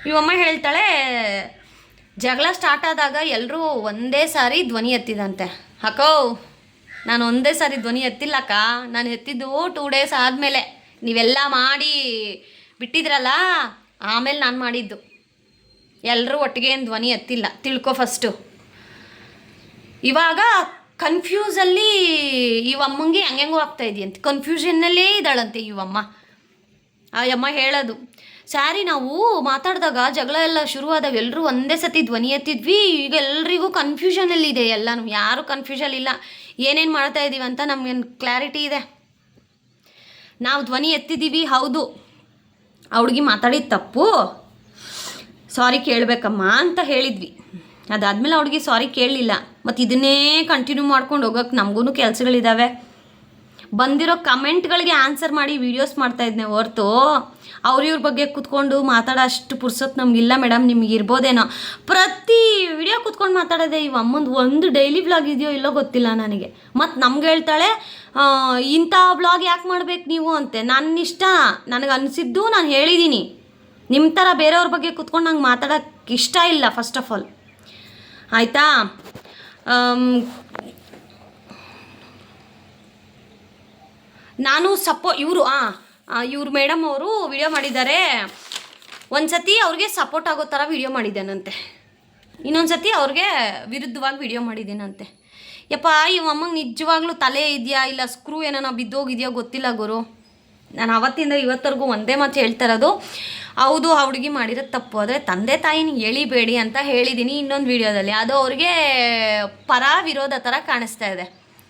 ಇವಮ್ಮ ಹೇಳ್ತಾಳೆ, ಜಗಳ ಸ್ಟಾರ್ಟ್ ಆದಾಗ ಎಲ್ಲರೂ ಒಂದೇ ಸಾರಿ ಧ್ವನಿ ಎತ್ತಿದಂತೆ. ಅಕ್ಕೋ, ನಾನು ಒಂದೇ ಸಾರಿ ಧ್ವನಿ ಎತ್ತಿಲ್ಲಕ್ಕ ನಾನು ಎತ್ತಿದ್ದು ಟೂ ಡೇಸ್ ಆದಮೇಲೆ. ನೀವೆಲ್ಲ ಮಾಡಿ ಬಿಟ್ಟಿದ್ರಲ್ಲ? ಆಮೇಲೆ ನಾನು ಮಾಡಿದ್ದು. ಎಲ್ಲರೂ ಒಟ್ಟಿಗೆ ಏನು ಧ್ವನಿ ಎತ್ತಿಲ್ಲ. ತಿಳ್ಕೊ ಫಸ್ಟು ಇವಾಗ ಕನ್ಫ್ಯೂಸಲ್ಲಿ ಇವಮ್ಮಂಗೆ ಹೆಂಗೆಂಗೋ ಆಗ್ತಾ ಇದೆಯಂತೆ. ಕನ್ಫ್ಯೂಷನ್ನಲ್ಲೇ ಇದ್ದಾಳಂತೆ ಇವಮ್ಮ. ಆ ಅಮ್ಮ ಹೇಳೋದು, ಸ್ಯಾರಿ ನಾವು ಮಾತಾಡಿದಾಗ ಜಗಳ ಎಲ್ಲ ಶುರುವಾದಾಗ ಎಲ್ಲರೂ ಒಂದೇ ಸತಿ ಧ್ವನಿ ಎತ್ತಿದ್ವಿ. ಈಗ ಎಲ್ರಿಗೂ ಕನ್ಫ್ಯೂಷನಲ್ಲಿದೆ ಎಲ್ಲನೂ. ಯಾರು ಕನ್ಫ್ಯೂಷನ್ ಇಲ್ಲ. ಏನೇನು ಮಾಡ್ತಾ ಇದ್ದೀವಿ ಅಂತ ನಮಗೇನು ಕ್ಲಾರಿಟಿ ಇದೆ? ನಾವು ಧ್ವನಿ ಎತ್ತಿದ್ದೀವಿ, ಹೌದು. ಆ ಹುಡುಗಿ ಮಾತಾಡಿದ ತಪ್ಪು. ಸಾರಿ ಕೇಳಬೇಕಮ್ಮ ಅಂತ ಹೇಳಿದ್ವಿ. ಅದಾದಮೇಲೆ ಅವಳಿಗೆ ಸಾರಿ ಕೇಳಲಿಲ್ಲ. ಮತ್ತು ಇದನ್ನೇ ಕಂಟಿನ್ಯೂ ಮಾಡ್ಕೊಂಡು ಹೋಗೋಕೆ ನಮಗೂ ಕೆಲಸಗಳಿದ್ದಾವೆ ಬಂದಿರೋ ಕಮೆಂಟ್ಗಳಿಗೆ ಆನ್ಸರ್ ಮಾಡಿ ವೀಡಿಯೋಸ್ ಮಾಡ್ತಾ ಇದ್ನೇ ಹೊರತು. ಅವ್ರ ಇವ್ರ ಬಗ್ಗೆ ಕೂತ್ಕೊಂಡು ಮಾತಾಡೋ ಅಷ್ಟು ಪುರ್ಸೊತ್ತು ನಮಗಿಲ್ಲ ಮೇಡಮ್ ನಿಮ್ಗೆ ಇರ್ಬೋದೇನೋ. ಪ್ರತಿ ವಿಡಿಯೋ ಕೂತ್ಕೊಂಡು ಮಾತಾಡೋದೆ ಇವ ಅಮ್ಮಂದು ಒಂದು ಡೈಲಿ ಬ್ಲಾಗ್ ಇದೆಯೋ ಇಲ್ಲೋ ಗೊತ್ತಿಲ್ಲ ನನಗೆ. ಮತ್ತು ನಮ್ಗೆ ಹೇಳ್ತಾಳೆ ಇಂಥ ಬ್ಲಾಗ್ ಯಾಕೆ ಮಾಡ್ಬೇಕು ನೀವು ಅಂತೆ? ನನ್ನ ಇಷ್ಟ ನನಗೆ ಅನಿಸಿದ್ದು ನಾನು ಹೇಳಿದ್ದೀನಿ ನಿಮ್ಮ ಥರ ಬೇರೆಯವ್ರ ಬಗ್ಗೆ ಕುತ್ಕೊಂಡು ನಂಗೆ ಮಾತಾಡೋಕ್ಕೆ ಇಷ್ಟ ಇಲ್ಲ ಫಸ್ಟ್ ಆಫ್ ಆಲ್ ಆಯಿತಾ? ನಾನು ಸಪೋ, ಇವರು, ಆ ಇವರು ಮೇಡಮ್ ಅವರು ವಿಡಿಯೋ ಮಾಡಿದ್ದಾರೆ. ಒಂದು ಸತಿ ಅವ್ರಿಗೆ ಸಪೋರ್ಟ್ ಆಗೋ ಥರ ವಿಡಿಯೋ ಮಾಡಿದ್ದೇನಂತೆ. ಇನ್ನೊಂದು ಸತಿ ಅವ್ರಿಗೆ ವಿರುದ್ಧವಾಗಿ ವಿಡಿಯೋ ಮಾಡಿದ್ದೀನಂತೆ. ಯಪ್ಪ ಇವ ಅಮ್ಮಂಗೆ ನಿಜವಾಗ್ಲೂ ತಲೆ ಇದೆಯಾ? ಇಲ್ಲ ಸ್ಕ್ರೂ ಏನೋ ಬಿದ್ದೋಗಿದೆಯಾ? ಗೊತ್ತಿಲ್ಲ ಗುರು. ನಾನು ಅವತ್ತಿಂದ ಇವತ್ತರೆಗೂ ಒಂದೇ ಮಾತು ಹೇಳ್ತಾ ಇರೋದು. ಹೌದು, ಆ ಹುಡುಗಿ ಮಾಡಿರೋ ತಪ್ಪು. ಆದರೆ ತಂದೆ ತಾಯಿನ ಎಳಿಬೇಡಿ ಅಂತ ಹೇಳಿದ್ದೀನಿ ಇನ್ನೊಂದು ವಿಡಿಯೋದಲ್ಲಿ. ಅದು ಅವ್ರಿಗೆ ಪರ ವಿರೋಧ ಥರ ಕಾಣಿಸ್ತಾ ಇದೆ.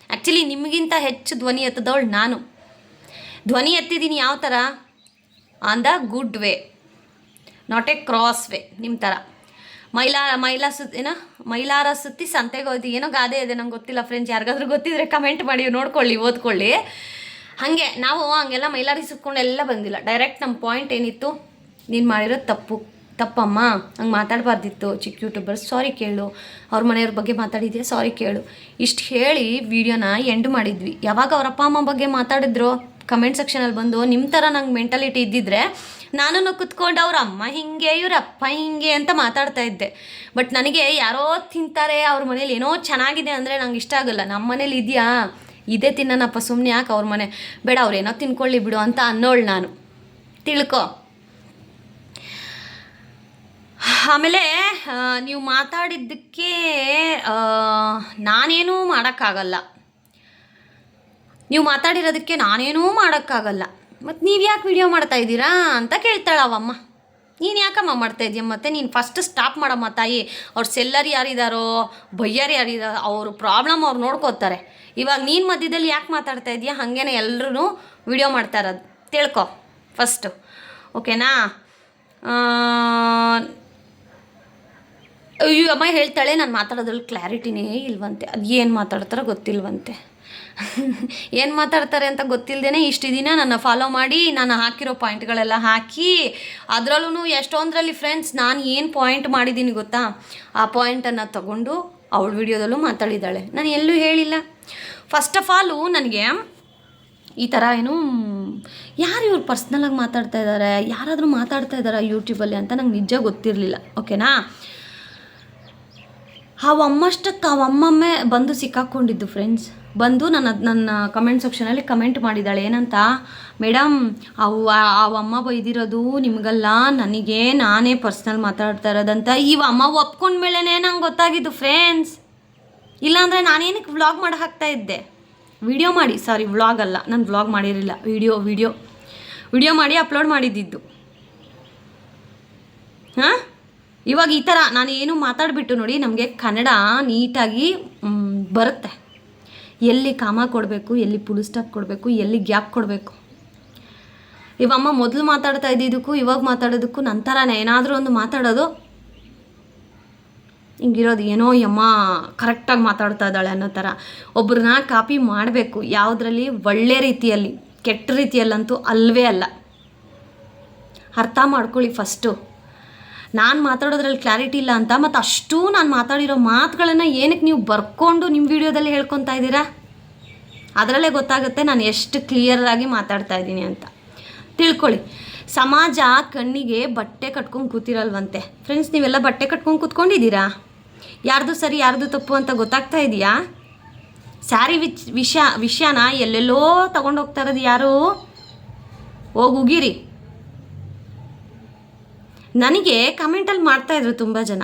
ಆ್ಯಕ್ಚುಲಿ ನಿಮಗಿಂತ ಹೆಚ್ಚು ಧ್ವನಿ ಎತ್ತದವಳು ನಾನು. ಧ್ವನಿ ಎತ್ತಿದ್ದೀನಿ ಯಾವ ಥರ on the good way not a cross way ನಿಮ್ಮ ಥರ ಮೈಲಾ ಮೈಲಾ ಸುತ್ತಿ ಏನೋ? ಮೈಲಾರ ಸುತ್ತಿ ಸಂತೆಗೆ ಹೋಯ್ತು. ಏನೋ ಗಾದೆ ಇದೆ, ನಂಗೆ ಗೊತ್ತಿಲ್ಲ ಫ್ರೆಂಡ್ಸ್ ಯಾರಿಗಾದ್ರೂ ಗೊತ್ತಿದ್ರೆ ಕಮೆಂಟ್ ಮಾಡಿ, ನೋಡ್ಕೊಳ್ಳಿ, ಓದ್ಕೊಳ್ಳಿ. ಹಾಗೆ, ನಾವು ಹಂಗೆಲ್ಲ ಮೈಲಾರಿ ಸುತ್ಕೊಂಡು ಎಲ್ಲ ಬಂದಿಲ್ಲ. ಡೈರೆಕ್ಟ್ ನಮ್ಮ ಪಾಯಿಂಟ್ ಏನಿತ್ತು? ನೀನು ಮಾಡಿರೋದು ತಪ್ಪು. ತಪ್ಪಮ್ಮ. ಹಂಗೆ ಮಾತಾಡಬಾರ್ದಿತ್ತು. ಚಿಕ್ಕ ಯೂಟ್ಯೂಬರ್ ಸಾರಿ ಕೇಳು. ಅವ್ರ ಮನೆಯವ್ರ ಬಗ್ಗೆ ಮಾತಾಡಿದ್ಯಾ? ಸಾರಿ ಕೇಳು. ಇಷ್ಟು ಹೇಳಿ ವಿಡಿಯೋನ ಎಂಡ್ ಮಾಡಿದ್ವಿ. ಯಾವಾಗ ಅವ್ರ ಅಪ್ಪ, ಅಮ್ಮ ಬಗ್ಗೆ ಮಾತಾಡಿದ್ರು ಕಮೆಂಟ್ ಸೆಕ್ಷನಲ್ಲಿ ಬಂದು ನಿಮ್ಮ ಥರ ನಂಗೆ ಮೆಂಟಾಲಿಟಿ ಇದ್ದಿದ್ರೆ ನಾನು ಕುತ್ಕೊಂಡು ಅವ್ರ ಅಮ್ಮ ಹಿಂಗೆ ಇವ್ರ ಅಪ್ಪ ಹಿಂಗೆ ಅಂತ ಮಾತಾಡ್ತಾ ಇದ್ದೆ. ಬಟ್ ನನಗೆ ಯಾರೋ ತಿಂತಾರೆ, ಅವ್ರ ಮನೇಲಿ ಏನೋ ಚೆನ್ನಾಗಿದೆ ಅಂದರೆ ನಂಗೆ ಇಷ್ಟ ಆಗಲ್ಲ. ನಮ್ಮ ಮನೇಲಿ ಇದೆಯಾ? ಇದೇ ತಿನ್ನೋಣಪ್ಪ ಸುಮ್ಮನೆ ಯಾಕೆ ಅವ್ರ ಮನೆ? ಬೇಡ ಅವ್ರೇನೋ ತಿನ್ಕೊಳ್ಳಿ ಬಿಡು ಅಂತ ಅನ್ನೋಳು ನಾನು. ತಿಳ್ಕೊ. ಆಮೇಲೆ ನೀವು ಮಾತಾಡಿದ್ದಕ್ಕೆ ನಾನೇನೂ ಮಾಡೋಕ್ಕಾಗಲ್ಲ. ನೀವು ಮಾತಾಡಿರೋದಕ್ಕೆ ನಾನೇನೂ ಮಾಡೋಕ್ಕಾಗಲ್ಲ. ಮತ್ತು ನೀವು ಯಾಕೆ ವಿಡಿಯೋ ಮಾಡ್ತಾ ಇದ್ದೀರಾ ಅಂತ ಕೇಳ್ತಾಳೆ ಅವಮ್ಮ ನೀನು ಯಾಕಮ್ಮ ಮಾಡ್ತಾ ಇದೀಯ ಮತ್ತೆ ನೀನು ಫಸ್ಟ್ ಸ್ಟಾಪ್ ಮಾಡಮ್ಮ ತಾಯಿ. ಅವ್ರ ಸೆಲ್ಲರ್ ಯಾರಿದ್ದಾರೋ ಬಯ್ಯರ್ ಯಾರಿದಾರೋ ಅವ್ರ ಪ್ರಾಬ್ಲಮ್ ಅವ್ರು ನೋಡ್ಕೋತಾರೆ. ಇವಾಗ ನೀನು ಮಧ್ಯದಲ್ಲಿ ಯಾಕೆ ಮಾತಾಡ್ತಾ ಇದೀಯ ಹಾಗೇನೆ ಎಲ್ಲರೂ ವಿಡಿಯೋ ಮಾಡ್ತಾ ಇರೋದು. ತಿಳ್ಕೊ ಫಸ್ಟು ಓಕೆನಾ ಅಯ್ಯೋ, ಅಮ್ಮ ಹೇಳ್ತಾಳೆ, ನಾನು ಮಾತಾಡೋದ್ರಲ್ಲಿ ಕ್ಲಾರಿಟಿನೇ ಇಲ್ವಂತೆ. ಅದು ಏನು ಮಾತಾಡ್ತಾರೋ ಗೊತ್ತಿಲ್ವಂತೆ. ಏನು ಮಾತಾಡ್ತಾರೆ ಅಂತ ಗೊತ್ತಿಲ್ಲದೇ ಇಷ್ಟು ದಿನ ನನ್ನ ಫಾಲೋ ಮಾಡಿ ನಾನು ಹಾಕಿರೋ ಪಾಯಿಂಟ್ಗಳೆಲ್ಲ ಹಾಕಿ ಅದರಲ್ಲೂ ಎಷ್ಟೊಂದರಲ್ಲಿ ಫ್ರೆಂಡ್ಸ್ ನಾನು ಏನು ಪಾಯಿಂಟ್ ಮಾಡಿದ್ದೀನಿ ಗೊತ್ತಾ? ಆ ಪಾಯಿಂಟನ್ನು ತಗೊಂಡು ಅವಳ ವಿಡಿಯೋದಲ್ಲೂ ಮಾತಾಡಿದ್ದಾಳೆ. ನಾನು ಎಲ್ಲೂ ಹೇಳಿಲ್ಲ. ಫಸ್ಟ್ ಆಫ್ ಆಲು ನನಗೆ ಈ ಥರ ಏನು, ಯಾರು ಇವ್ರು ಪರ್ಸ್ನಲಾಗಿ ಮಾತಾಡ್ತಾ ಇದ್ದಾರೆ ಯಾರಾದರೂ ಮಾತಾಡ್ತಾ ಇದ್ದಾರಾ ಯೂಟ್ಯೂಬಲ್ಲಿ ಅಂತ ನಂಗೆ ನಿಜ ಗೊತ್ತಿರಲಿಲ್ಲ ಓಕೆನಾ ಅವಮ್ಮಷ್ಟಕ್ಕೆ ಅಮ್ಮಮ್ಮೆ ಬಂದು ಸಿಕ್ಕಾಕ್ಕೊಂಡಿದ್ದು ಫ್ರೆಂಡ್ಸ್ ಬಂದು ನನ್ನ ನನ್ನ ಕಮೆಂಟ್ ಸೆಕ್ಷನಲ್ಲಿ ಕಮೆಂಟ್ ಮಾಡಿದ್ದಾಳೆ. ಏನಂತ? ಮೇಡಮ್ ಅವು ಅಮ್ಮ ಬೈದಿರೋದು ನಿಮಗಲ್ಲ. ನನಗೆ ನಾನೇ ಪರ್ಸ್ನಲ್ ಮಾತಾಡ್ತಾ ಇರೋದಂತ. ಇವ ಅಮ್ಮ ಒಪ್ಕೊಂಡ್ಮೇಲೆ ನಂಗೆ ಗೊತ್ತಾಗಿದ್ದು ಫ್ರೆಂಡ್ಸ್ ಇಲ್ಲಾಂದರೆ ನಾನೇನಕ್ಕೆ ವ್ಲಾಗ್ ಮಾಡಿ ಹಾಕ್ತಾ ಇದ್ದೆ? ವಿಡಿಯೋ ಮಾಡಿ. ಸಾರಿ ವ್ಲಾಗ್ ಅಲ್ಲ. ನಾನು ವ್ಲಾಗ್ ಮಾಡಿರಲಿಲ್ಲ. ವಿಡಿಯೋ ವಿಡಿಯೋ ವಿಡಿಯೋ ಮಾಡಿ ಅಪ್ಲೋಡ್ ಮಾಡಿದ್ದಿದ್ದು. ಹಾಂ? ಇವಾಗ ಈ ಥರ ನಾನು ಏನು ಮಾತಾಡಿಬಿಟ್ಟು ನೋಡಿ, ನಮಗೆ ಕನ್ನಡ ನೀಟಾಗಿ ಬರುತ್ತೆ. ಎಲ್ಲಿ ಕಾಮ ಕೊಡಬೇಕು, ಎಲ್ಲಿ ಪುಲ್ ಸ್ಟಾಪ್ ಕೊಡಬೇಕು, ಎಲ್ಲಿ ಗ್ಯಾಪ್ ಕೊಡಬೇಕು. ಇವಮ್ಮ ಮೊದಲು ಮಾತಾಡ್ತಾ ಇದ್ದಿದ್ದಕ್ಕೂ, ಇವಾಗ ಮಾತಾಡೋದಕ್ಕೂ ನಂತರನೇ ಏನಾದರೂ ಒಂದು ಮಾತಾಡೋದು. ಹಿಂಗಿರೋದು ಏನೋ ಯಮ್ಮ ಕರೆಕ್ಟಾಗಿ ಮಾತಾಡ್ತಾ ಇದ್ದಾಳೆ ಅನ್ನೋ ಥರ. ಒಬ್ರನ್ನ ಕಾಪಿ ಮಾಡಬೇಕು. ಯಾವುದರಲ್ಲಿ? ಒಳ್ಳೆ ರೀತಿಯಲ್ಲಿ, ಕೆಟ್ಟ ರೀತಿಯಲ್ಲಂತೂ ಅಲ್ವೇ ಅಲ್ಲ. ಅರ್ಥ ಮಾಡ್ಕೊಳ್ಳಿ ಫಸ್ಟು. ನಾನು ಮಾತಾಡೋದ್ರಲ್ಲಿ ಕ್ಲಾರಿಟಿ ಇಲ್ಲ ಅಂತ, ಮತ್ತು ಅಷ್ಟೂ ನಾನು ಮಾತಾಡಿರೋ ಮಾತುಗಳನ್ನು ಏನಕ್ಕೆ ನೀವು ಬರ್ಕೊಂಡು ನಿಮ್ಮ ವಿಡಿಯೋದಲ್ಲಿ ಹೇಳ್ಕೊತಾ ಇದ್ದೀರಾ? ಅದರಲ್ಲೇ ಗೊತ್ತಾಗುತ್ತೆ ನಾನು ಎಷ್ಟು ಕ್ಲಿಯರಾಗಿ ಮಾತಾಡ್ತಾ ಇದ್ದೀನಿ ಅಂತ. ತಿಳ್ಕೊಳ್ಳಿ, ಸಮಾಜ ಕಣ್ಣಿಗೆ ಬಟ್ಟೆ ಕಟ್ಕೊಂಡು ಕೂತಿರಲ್ವಂತೆ. ಫ್ರೆಂಡ್ಸ್ ನೀವೆಲ್ಲ ಬಟ್ಟೆ ಕಟ್ಕೊಂಡು ಕೂತ್ಕೊಂಡಿದ್ದೀರಾ? ಯಾರ್ದು ಸರಿ, ಯಾರ್ದು ತಪ್ಪು ಅಂತ ಗೊತ್ತಾಗ್ತಾ ಇದೆಯಾ? ಸ್ಯಾರಿ ವಿಚ್ ವಿಷಯ ವಿಷಯನ ಎಲ್ಲೆಲ್ಲೋ ತಗೊಂಡೋಗ್ತಾ ಇರೋದು ಯಾರು? ಹೋಗಿ ಉಗಿರಿ. ನನಗೆ ಕಮೆಂಟಲ್ಲಿ ಮಾಡ್ತಾಯಿದ್ರು ತುಂಬ ಜನ.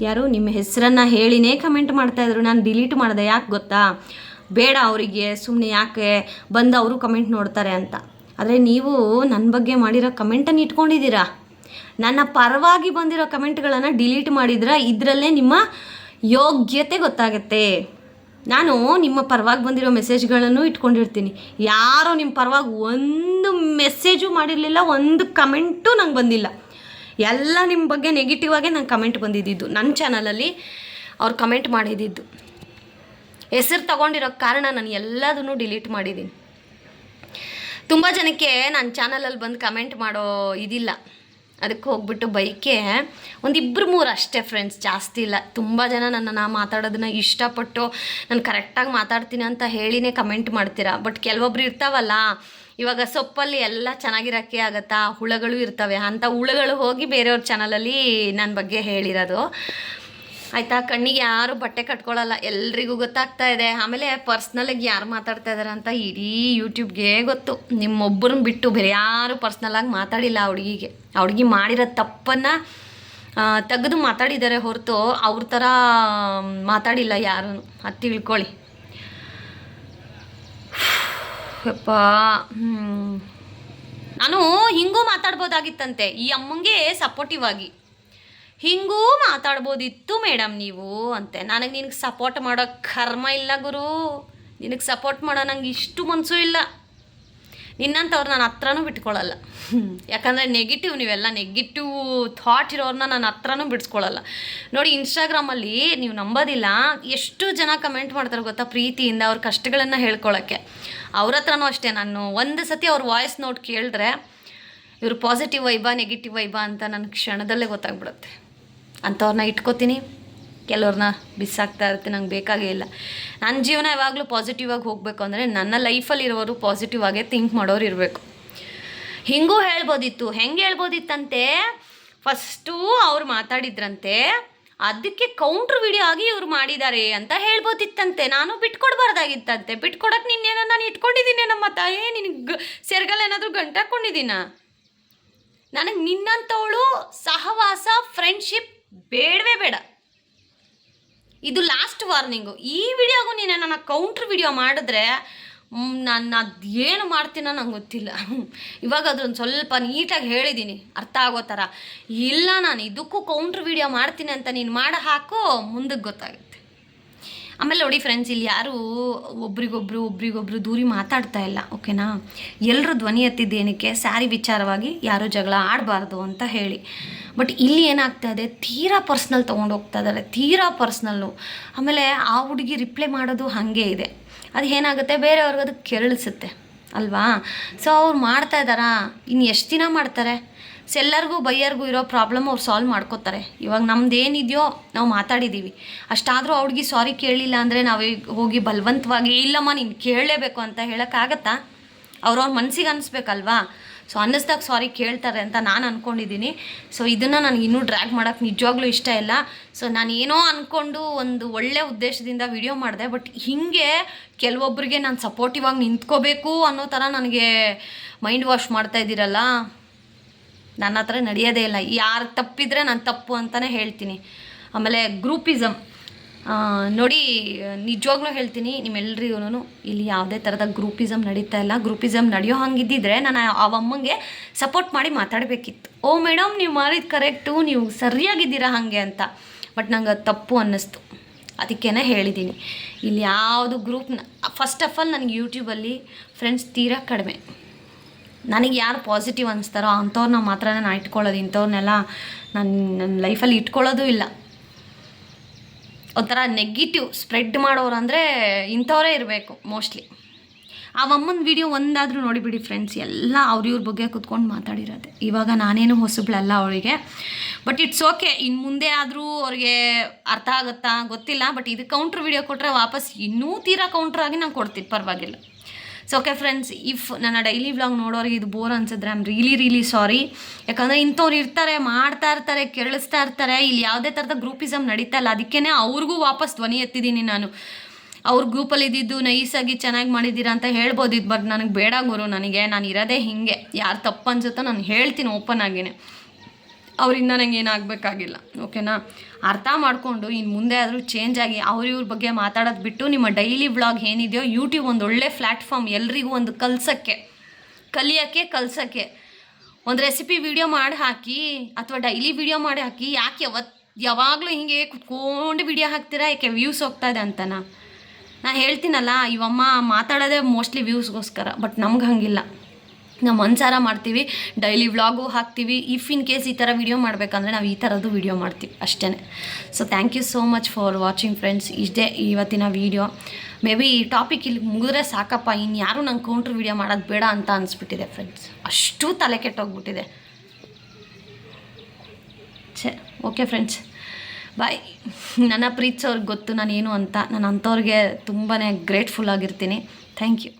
ಯಾರು? ನಿಮ್ಮ ಹೆಸರನ್ನು ಹೇಳಿನೇ ಕಮೆಂಟ್ ಮಾಡ್ತಾಯಿದ್ರು ನಾನು ಡಿಲೀಟ್ ಮಾಡಿದೆ. ಯಾಕೆ ಗೊತ್ತಾ? ಬೇಡ ಅವರಿಗೆ. ಸುಮ್ಮನೆ ಯಾಕೆ? ಬಂದು ಅವರು ಕಮೆಂಟ್ ನೋಡ್ತಾರೆ ಅಂತ. ಆದರೆ ನೀವು ನನ್ನ ಬಗ್ಗೆ ಮಾಡಿರೋ ಕಮೆಂಟನ್ನು ಇಟ್ಕೊಂಡಿದ್ದೀರಾ? ನನ್ನ ಪರವಾಗಿ ಬಂದಿರೋ ಕಮೆಂಟ್ಗಳನ್ನು ಡಿಲೀಟ್ ಮಾಡಿದ್ರೆ ಇದರಲ್ಲೇ ನಿಮ್ಮ ಯೋಗ್ಯತೆ ಗೊತ್ತಾಗುತ್ತೆ. ನಾನು ನಿಮ್ಮ ಪರವಾಗಿ ಬಂದಿರೋ ಮೆಸೇಜ್ಗಳನ್ನು ಇಟ್ಕೊಂಡಿರ್ತೀನಿ. ಯಾರೋ ನಿಮ್ಮ ಪರವಾಗಿ ಒಂದು ಮೆಸೇಜು ಮಾಡಿರಲಿಲ್ಲ, ಒಂದು ಕಮೆಂಟು ನಂಗೆ ಬಂದಿಲ್ಲ. ಎಲ್ಲ ನಿಮ್ಮ ಬಗ್ಗೆ ನೆಗೆಟಿವ್ ಆಗೇ ನಂಗೆ ಕಮೆಂಟ್ ಬಂದಿದ್ದಿದ್ದು. ನನ್ನ ಚಾನಲಲ್ಲಿ ಅವ್ರು ಕಮೆಂಟ್ ಮಾಡಿದ್ದಿದ್ದು. ಹೆಸರು ತಗೊಂಡಿರೋ ಕಾರಣ ನಾನು ಎಲ್ಲದನ್ನು ಡಿಲೀಟ್ ಮಾಡಿದ್ದೀನಿ. ತುಂಬ ಜನಕ್ಕೆ ನನ್ನ ಚಾನಲಲ್ಲಿ ಬಂದು ಕಮೆಂಟ್ ಮಾಡೋ ಇದಿಲ್ಲ. ಅದಕ್ಕೆ ಹೋಗ್ಬಿಟ್ಟು ಬೈಕೆ ಒಂದಿಬ್ಬರು ಮೂರು ಅಷ್ಟೇ ಫ್ರೆಂಡ್ಸ್ ಜಾಸ್ತಿ ಇಲ್ಲ. ತುಂಬ ಜನ ನನ್ನ ನಾ ಮಾತಾಡೋದನ್ನ ಇಷ್ಟಪಟ್ಟು ನಾನು ಕರೆಕ್ಟಾಗಿ ಮಾತಾಡ್ತೀನಿ ಅಂತ ಹೇಳಿನೇ ಕಮೆಂಟ್ ಮಾಡ್ತೀರಾ? ಬಟ್ ಕೆಲವೊಬ್ರು ಇರ್ತಾವಲ್ಲ ಇವಾಗ ಸೊಪ್ಪಲ್ಲಿ ಎಲ್ಲ ಚೆನ್ನಾಗಿರೋಕ್ಕೆ ಆಗುತ್ತಾ? ಹುಳಗಳು ಇರ್ತವೆ. ಅಂಥ ಹುಳುಗಳು ಹೋಗಿ ಬೇರೆಯವ್ರ ಚಾನಲಲ್ಲಿ ನನ್ನ ಬಗ್ಗೆ ಹೇಳಿರೋದು. ಆಯಿತಾ? ಕಣ್ಣಿಗೆ ಯಾರು ಬಟ್ಟೆ ಕಟ್ಕೊಳ್ಳಲ್ಲ ಎಲ್ರಿಗೂ ಗೊತ್ತಾಗ್ತಾ ಇದೆ. ಆಮೇಲೆ ಪರ್ಸ್ನಲಾಗಿ ಯಾರು ಮಾತಾಡ್ತಾ ಇದ್ದಾರೆ ಅಂತ ಇಡೀ ಯೂಟ್ಯೂಬ್ಗೆ ಗೊತ್ತು. ನಿಮ್ಮೊಬ್ಬರನ್ನ ಬಿಟ್ಟು ಬೇರೆ ಯಾರು ಪರ್ಸ್ನಲಾಗಿ ಮಾತಾಡಿಲ್ಲ ಆ ಹುಡುಗಿಗೆ. ಆ ಹುಡುಗಿ ಮಾಡಿರೋ ತಪ್ಪನ್ನು ತೆಗೆದು ಮಾತಾಡಿದ್ದಾರೆ ಹೊರತು ಅವ್ರ ಥರ ಮಾತಾಡಿಲ್ಲ ಯಾರೂ ಅದು ತಿಳ್ಕೊಳ್ಳಿ. ಯಪ್ಪ. ನಾನು ಹಿಂಗೂ ಮಾತಾಡ್ಬೋದಾಗಿತ್ತಂತೆ. ಈ ಅಮ್ಮಂಗೆ ಸಪೋರ್ಟಿವ್ ಆಗಿ. ಹಿಂಗೂ ಮಾತಾಡ್ಬೋದಿತ್ತು ಮೇಡಮ್ ನೀವು ಅಂತೆ. ನನಗೆ ನಿನಗೆ ಸಪೋರ್ಟ್ ಮಾಡೋ ಕರ್ಮ ಇಲ್ಲ ಗುರು. ನಿನಗೆ ಸಪೋರ್ಟ್ ಮಾಡೋ ನಂಗೆ ಇಷ್ಟು ಮನಸ್ಸು ಇಲ್ಲ. ನಿನ್ನಂಥವ್ರು ನಾನು ಹತ್ರನೂ ಬಿಟ್ಕೊಳ್ಳಲ್ಲ. ಯಾಕಂದರೆ ನೆಗೆಟಿವ್ ನೀವೆಲ್ಲ ನೆಗೆಟಿವ್ ಥಾಟ್ ಇರೋರನ್ನ ನಾನು ಹತ್ರನೂ ಬಿಡಿಸ್ಕೊಳ್ಳಲ್ಲ ನೋಡಿ ಇನ್ಸ್ಟಾಗ್ರಾಮಲ್ಲಿ ನೀವು ನಂಬೋದಿಲ್ಲ, ಎಷ್ಟು ಜನ ಕಮೆಂಟ್ ಮಾಡ್ತಾರೆ ಗೊತ್ತಾ ಪ್ರೀತಿಯಿಂದ ಅವ್ರ ಕಷ್ಟಗಳನ್ನು ಹೇಳ್ಕೊಳ್ಳೋಕ್ಕೆ ಅವ್ರ ಹತ್ರನೂ ಅಷ್ಟೇ, ನಾನು ಒಂದು ಸತಿ ಅವ್ರ ವಾಯ್ಸ್ ನೋಟ್ ಕೇಳಿದ್ರೆ, ಇವರು ಪಾಸಿಟಿವ್ ವೈಬಾ ನೆಗೆಟಿವ್ ವೈಬಾ ಅಂತ ನನ್ನ ಕ್ಷಣದಲ್ಲೇ ಗೊತ್ತಾಗ್ಬಿಡುತ್ತೆ. ಅಂಥವ್ರನ್ನ ಇಟ್ಕೋತೀನಿ. ಕೆಲವ್ರನ್ನ ಬಿಸಾಕ್ತಾ ಇರುತ್ತೆ, ನಂಗೆ ಬೇಕಾಗೇ ಇಲ್ಲ. ನನ್ನ ಜೀವನ ಯಾವಾಗಲೂ ಪಾಸಿಟಿವ್ ಆಗಿ ಹೋಗಬೇಕು ಅಂದರೆ ನನ್ನ ಲೈಫಲ್ಲಿರೋರು ಪಾಸಿಟಿವ್ ಆಗೇ ಥಿಂಕ್ ಮಾಡೋರು ಇರಬೇಕು. ಹಿಂಗೂ ಹೇಳ್ಬೋದಿತ್ತು. ಹೆಂಗೆ ಹೇಳ್ಬೋದಿತ್ತಂತೆ? ಫಸ್ಟು ಅವ್ರು ಮಾತಾಡಿದ್ರಂತೆ, ಅದಕ್ಕೆ ಕೌಂಟ್ರ್ ವಿಡಿಯೋ ಆಗಿ ಇವ್ರು ಮಾಡಿದ್ದಾರೆ ಅಂತ ಹೇಳ್ಬೋದಿತ್ತಂತೆ. ನಾನು ಬಿಟ್ಕೊಡ್ಬಾರ್ದಾಗಿತ್ತಂತೆ. ಬಿಟ್ಕೊಡಕ್ಕೆ ನಿನ್ನೇನ ನಾನು ಇಟ್ಕೊಂಡಿದ್ದೀನಿ ನಮ್ಮ ತಾಯಿ? ನಿನಗೆ ಸೆರ್ಗಲ್ ಏನಾದರೂ ಗಂಟಾಕೊಂಡಿದ್ದೀನ? ನನಗೆ ನಿನ್ನಂಥವಳು ಸಹವಾಸ ಫ್ರೆಂಡ್ಶಿಪ್ ಬೇಡವೇ ಬೇಡ. ಇದು ಲಾಸ್ಟ್ ವಾರ್ನಿಂಗು ಈ ವಿಡಿಯೋಗೂ ನೀನು ನನ್ನ ಕೌಂಟ್ರ್ ವಿಡಿಯೋ ಮಾಡಿದ್ರೆ ನಾನು ಅದು ಅದೇನು ಮಾಡ್ತೀನೋ ನಂಗೆ ಗೊತ್ತಿಲ್ಲ. ಇವಾಗ ಅದೊಂದು ಸ್ವಲ್ಪ ನೀಟಾಗಿ ಹೇಳಿದ್ದೀನಿ ಅರ್ಥ ಆಗೋ ಥರ ಇಲ್ಲ ನಾನು ಇದಕ್ಕೂ ಕೌಂಟ್ರ್ ವಿಡಿಯೋ ಮಾಡ್ತೀನಿ ಅಂತ ನೀನು ಮಾಡಿ ಹಾಕು, ಮುಂದಕ್ಕೆ ಗೊತ್ತಾಗುತ್ತೆ. ಆಮೇಲೆ ನೋಡಿ ಫ್ರೆಂಡ್ಸ್ ಇಲ್ಲಿ ಯಾರು ಒಬ್ರಿಗೊಬ್ರು ಒಬ್ರಿಗೊಬ್ರು ದೂರಿ ಮಾತಾಡ್ತಾ ಇಲ್ಲ ಓಕೆನಾ ಎಲ್ಲರೂ ಧ್ವನಿ ಎತ್ತಿದ್ದೇನಕ್ಕೆ ಸ್ಯಾರಿ ವಿಚಾರವಾಗಿ ಯಾರೂ ಜಗಳ ಆಡಬಾರ್ದು ಅಂತ ಹೇಳಿ. ಬಟ್ ಇಲ್ಲಿ ಏನಾಗ್ತಾ ಇದೆ? ತೀರಾ ಪರ್ಸ್ನಲ್ ತೊಗೊಂಡು ಹೋಗ್ತಾ ಇದ್ದಾರೆ, ತೀರಾ ಪರ್ಸ್ನಲ್ಲು ಆಮೇಲೆ ಆ ಹುಡುಗಿ ರಿಪ್ಲೈ ಮಾಡೋದು ಹಾಗೆ ಇದೆ. ಅದು ಏನಾಗುತ್ತೆ? ಬೇರೆಯವ್ರಿಗೆ ಅದು ಕೆರಳಿಸುತ್ತೆ, ಅಲ್ವಾ? ಸೊ ಅವ್ರು ಮಾಡ್ತಾ ಇದ್ದಾರಾ? ಇನ್ನು ಎಷ್ಟು ದಿನ ಮಾಡ್ತಾರೆ? ಸೊ ಎಲ್ಲರಿಗೂ, ಬೈಯರ್ಗೂ ಇರೋ ಪ್ರಾಬ್ಲಮ್ ಅವ್ರು ಸಾಲ್ವ್ ಮಾಡ್ಕೋತಾರೆ. ಇವಾಗ ನಮ್ದು ಏನಿದೆಯೋ ನಾವು ಮಾತಾಡಿದ್ದೀವಿ ಅಷ್ಟಾದರೂ ಅವ್ಳಿಗೆ ಸಾರಿ ಕೇಳಲಿಲ್ಲ ಅಂದರೆ ನಾವು ಹೋಗಿ ಬಲವಂತವಾಗಿ, ಇಲ್ಲಮ್ಮ ನೀನು ಕೇಳಲೇಬೇಕು ಅಂತ ಹೇಳೋಕ್ಕಾಗತ್ತಾ? ಅವ್ರವ್ರ ಮನ್ಸಿಗೆ ಅನ್ನಿಸ್ಬೇಕಲ್ವಾ ಸೊ ಅನ್ನಿಸ್ದಾಗ ಸಾರಿ ಕೇಳ್ತಾರೆ ಅಂತ ನಾನು ಅಂದ್ಕೊಂಡಿದ್ದೀನಿ ಸೊ ಇದನ್ನು ನನಗೆ ಇನ್ನೂ ಡ್ರ್ಯಾಗ್ ಮಾಡೋಕ್ಕೆ ನಿಜವಾಗ್ಲೂ ಇಷ್ಟ ಇಲ್ಲ. ಸೊ ನಾನು ಏನೋ ಅಂದ್ಕೊಂಡು ಒಂದು ಒಳ್ಳೆ ಉದ್ದೇಶದಿಂದ ವಿಡಿಯೋ ಮಾಡಿದೆ ಬಟ್ ಹೀಗೆ ಕೆಲವೊಬ್ಬರಿಗೆ ನಾನು ಸಪೋರ್ಟಿವ್ ಆಗಿ ನಿಂತ್ಕೋಬೇಕು ಅನ್ನೋ ಥರ ನನಗೆ ಮೈಂಡ್ ವಾಶ್ ಮಾಡ್ತಾ ಇದ್ದೀರಲ್ಲ ನನ್ನ ಹತ್ರ ನಡೆಯೋದೇ ಇಲ್ಲ. ಯಾರು ತಪ್ಪಿದ್ರೆ ನಾನು ತಪ್ಪು ಅಂತಲೇ ಹೇಳ್ತೀನಿ. ಆಮೇಲೆ ಗ್ರೂಪಿಸಮ್ ನೋಡಿ, ನಿಜವಾಗ್ಲೂ ಹೇಳ್ತೀನಿ ನಿಮ್ಮೆಲ್ರಿಗೂ ಇಲ್ಲಿ ಯಾವುದೇ ಥರದ ಗ್ರೂಪಿಸಮ್ ನಡೀತಾ ಇಲ್ಲ. ಗ್ರೂಪಿಸಮ್ ನಡೆಯೋ ಹಂಗಿದ್ದಿದ್ರೆ ನಾನು ಆ ಅಮ್ಮಂಗೆ ಸಪೋರ್ಟ್ ಮಾಡಿ ಮಾತಾಡಬೇಕಿತ್ತು. ಓ ಮೇಡಮ್ ನೀವು ಮಾಡಿದ ಕರೆಕ್ಟು, ನೀವು ಸರಿಯಾಗಿದ್ದೀರಾ ಹಾಗೆ ಅಂತ. ಬಟ್ ನಂಗೆ ಅದು ತಪ್ಪು ಅನ್ನಿಸ್ತು. ಅದಕ್ಕೇ ಹೇಳಿದ್ದೀನಿ ಇಲ್ಲಿ ಯಾವುದು ಗ್ರೂಪ್ನ ಫಸ್ಟ್ ಆಫ್ ಆಲ್ ನನಗೆ ಯೂಟ್ಯೂಬಲ್ಲಿ ಫ್ರೆಂಡ್ಸ್ ತೀರಾ ಕಡಿಮೆ. ನನಗೆ ಯಾರು ಪಾಸಿಟಿವ್ ಅನಿಸ್ತಾರೋ ಅಂಥವ್ರನ್ನ ಮಾತ್ರ ನಾನು ಇಟ್ಕೊಳ್ಳೋದು, ಇಂಥವ್ರನ್ನೆಲ್ಲ ನನ್ನ ನನ್ನ ಲೈಫಲ್ಲಿ ಇಟ್ಕೊಳ್ಳೋದು ಇಲ್ಲ. ಒಂಥರ ನೆಗೆಟಿವ್ ಸ್ಪ್ರೆಡ್ ಮಾಡೋರು ಅಂದರೆ ಇಂಥವರೇ ಇರಬೇಕು ಮೋಸ್ಟ್ಲಿ ಆ ಅಮ್ಮನ ವಿಡಿಯೋ ಒಂದಾದರೂ ನೋಡಿಬಿಡಿ ಫ್ರೆಂಡ್ಸ್ ಎಲ್ಲ ಅವ್ರ ಇವ್ರ ಬಗ್ಗೆ ಕುತ್ಕೊಂಡು ಮಾತಾಡಿರೋದೆ. ಇವಾಗ ನಾನೇನು ಹೊಸಬಳಲ್ಲ ಅವಳಿಗೆ. ಬಟ್ ಇಟ್ಸ್ ಓಕೆ ಇನ್ನು ಮುಂದೆ ಆದರೂ ಅವ್ರಿಗೆ ಅರ್ಥ ಆಗುತ್ತಾ ಗೊತ್ತಿಲ್ಲ ಬಟ್ ಇದು ಕೌಂಟ್ರ್ ವಿಡಿಯೋ ಕೊಟ್ಟರೆ ವಾಪಸ್ ಇನ್ನೂ ತೀರಾ ಕೌಂಟ್ರ್ ಆಗಿ ನಾನು ಕೊಡ್ತೀನಿ ಪರವಾಗಿಲ್ಲ. ಸೊ ಓಕೆ ಫ್ರೆಂಡ್ಸ್ ಇಫ್ ನನ್ನ ಡೈಲಿ ವ್ಲಾಗ್ ನೋಡೋರಿಗೆ ಇದು ಬೋರ್ ಅನ್ಸಿದ್ರೆ ಐಮ್ ರಿಯಲಿ ರಿಯಲಿ ಸಾರಿ ಯಾಕಂದರೆ ಇಂಥವ್ರು ಇರ್ತಾರೆ, ಮಾಡ್ತಾ ಇರ್ತಾರೆ, ಕೇಳಿಸ್ತಾ ಇರ್ತಾರೆ, ಇಲ್ಲಿ ಯಾವುದೇ ಥರದ ಗ್ರೂಪಿಸಮ್ ನಡೀತಾ ಇಲ್ಲ. ಅದಕ್ಕೇ ಅವ್ರಿಗೂ ವಾಪಸ್ ಧ್ವನಿ ಎತ್ತಿದ್ದೀನಿ ನಾನು. ಅವ್ರ ಗ್ರೂಪಲ್ಲಿ ಇದ್ದಿದ್ದು ನೈಸಾಗಿ ಚೆನ್ನಾಗಿ ಮಾಡಿದ್ದೀರಾ ಅಂತ ಹೇಳ್ಬೋದಿತ್ತು ಬಟ್ ನನಗೆ ಬೇಡ ಗುರು, ನನಗೆ, ನಾನು ಇರೋದೇ ಹಿಂಗೆ. ಯಾರು ತಪ್ಪು ಅನ್ಸುತ್ತೋ ನಾನು ಹೇಳ್ತೀನಿ ಓಪನ್ ಆಗಿನೇ. ಅವರಿಂದ ನಂಗೆ ಏನಾಗಬೇಕಾಗಿಲ್ಲ ಓಕೆನಾ ಅರ್ಥ ಮಾಡಿಕೊಂಡು ಇನ್ನು ಮುಂದೆ ಆದರೂ ಚೇಂಜ್ ಆಗಿ ಇವ್ರ ಬಗ್ಗೆ ಮಾತಾಡೋದು ಬಿಟ್ಟು ನಿಮ್ಮ ಡೈಲಿ ವ್ಲಾಗ್ ಏನಿದೆಯೋ ಯೂಟ್ಯೂಬ್ ಒಂದು ಒಳ್ಳೆ ಪ್ಲ್ಯಾಟ್ಫಾರ್ಮ್ ಎಲ್ರಿಗೂ ಒಂದು ಕಲ್ಸೋಕ್ಕೆ, ಕಲಿಯೋಕ್ಕೆ ಕಲ್ಸೋಕ್ಕೆ. ಒಂದು ರೆಸಿಪಿ ವಿಡಿಯೋ ಮಾಡಿ ಹಾಕಿ ಅಥವಾ ಡೈಲಿ ವಿಡಿಯೋ ಮಾಡಿ ಹಾಕಿ ಯಾಕೆ ಯಾವತ್ತು ಯಾವಾಗಲೂ ಹಿಂಗೆ ಕುತ್ಕೊಂಡು ವಿಡಿಯೋ ಹಾಕ್ತೀರಾ? ಯಾಕೆ ವ್ಯೂಸ್ ಹೋಗ್ತಾ ಇದೆ ಅಂತನಾ? ನಾ ಹೇಳ್ತೀನಲ್ಲ ಇವಮ್ಮ ಮಾತಾಡೋದೇ ಮೋಸ್ಟ್ಲಿ ವ್ಯೂಸ್ಗೋಸ್ಕರ ಬಟ್ ನಮ್ಗೆ ಹಂಗಿಲ್ಲ. ನಾವು ಮನ್ಸಾರ ಮಾಡ್ತೀವಿ ಡೈಲಿ ವ್ಲಾಗು ಹಾಕ್ತೀವಿ. ಇಫ್ ಇನ್ ಕೇಸ್ ಈ ಥರ ವಿಡಿಯೋ ಮಾಡಬೇಕಂದ್ರೆ ನಾವು ಈ ಥರದ್ದು ವಿಡಿಯೋ ಮಾಡ್ತೀವಿ ಅಷ್ಟೇ so thank you so much for watching friends ಇಷ್ಟೇ ಇವತ್ತಿನ ವೀಡಿಯೋ ಮೇ ಬಿ ಈ ಟಾಪಿಕ್ ಇಲ್ಲಿ ಮುಗಿದ್ರೆ ಸಾಕಪ್ಪ. ಇನ್ನು ಯಾರು ನಂಗೆ ಕೌಂಟ್ರ್ ವಿಡಿಯೋ ಮಾಡೋದು ಬೇಡ ಅಂತ ಅನಿಸ್ಬಿಟ್ಟಿದೆ ಫ್ರೆಂಡ್ಸ್ ಅಷ್ಟು ತಲೆ ಕೆಟ್ಟೋಗ್ಬಿಟ್ಟಿದೆ. ಛೇ ಓಕೆ ಫ್ರೆಂಡ್ಸ್ ಬಾಯ್ ನನ್ನ ಪ್ರೀತ್ಸೋರ್ಗೆ ಗೊತ್ತು, ನಾನೇನು ಅಂತ. ನಾನು ಅಂಥವ್ರಿಗೆ ತುಂಬಾ ಗ್ರೇಟ್ಫುಲ್ ಆಗಿರ್ತೀನಿ. Thank you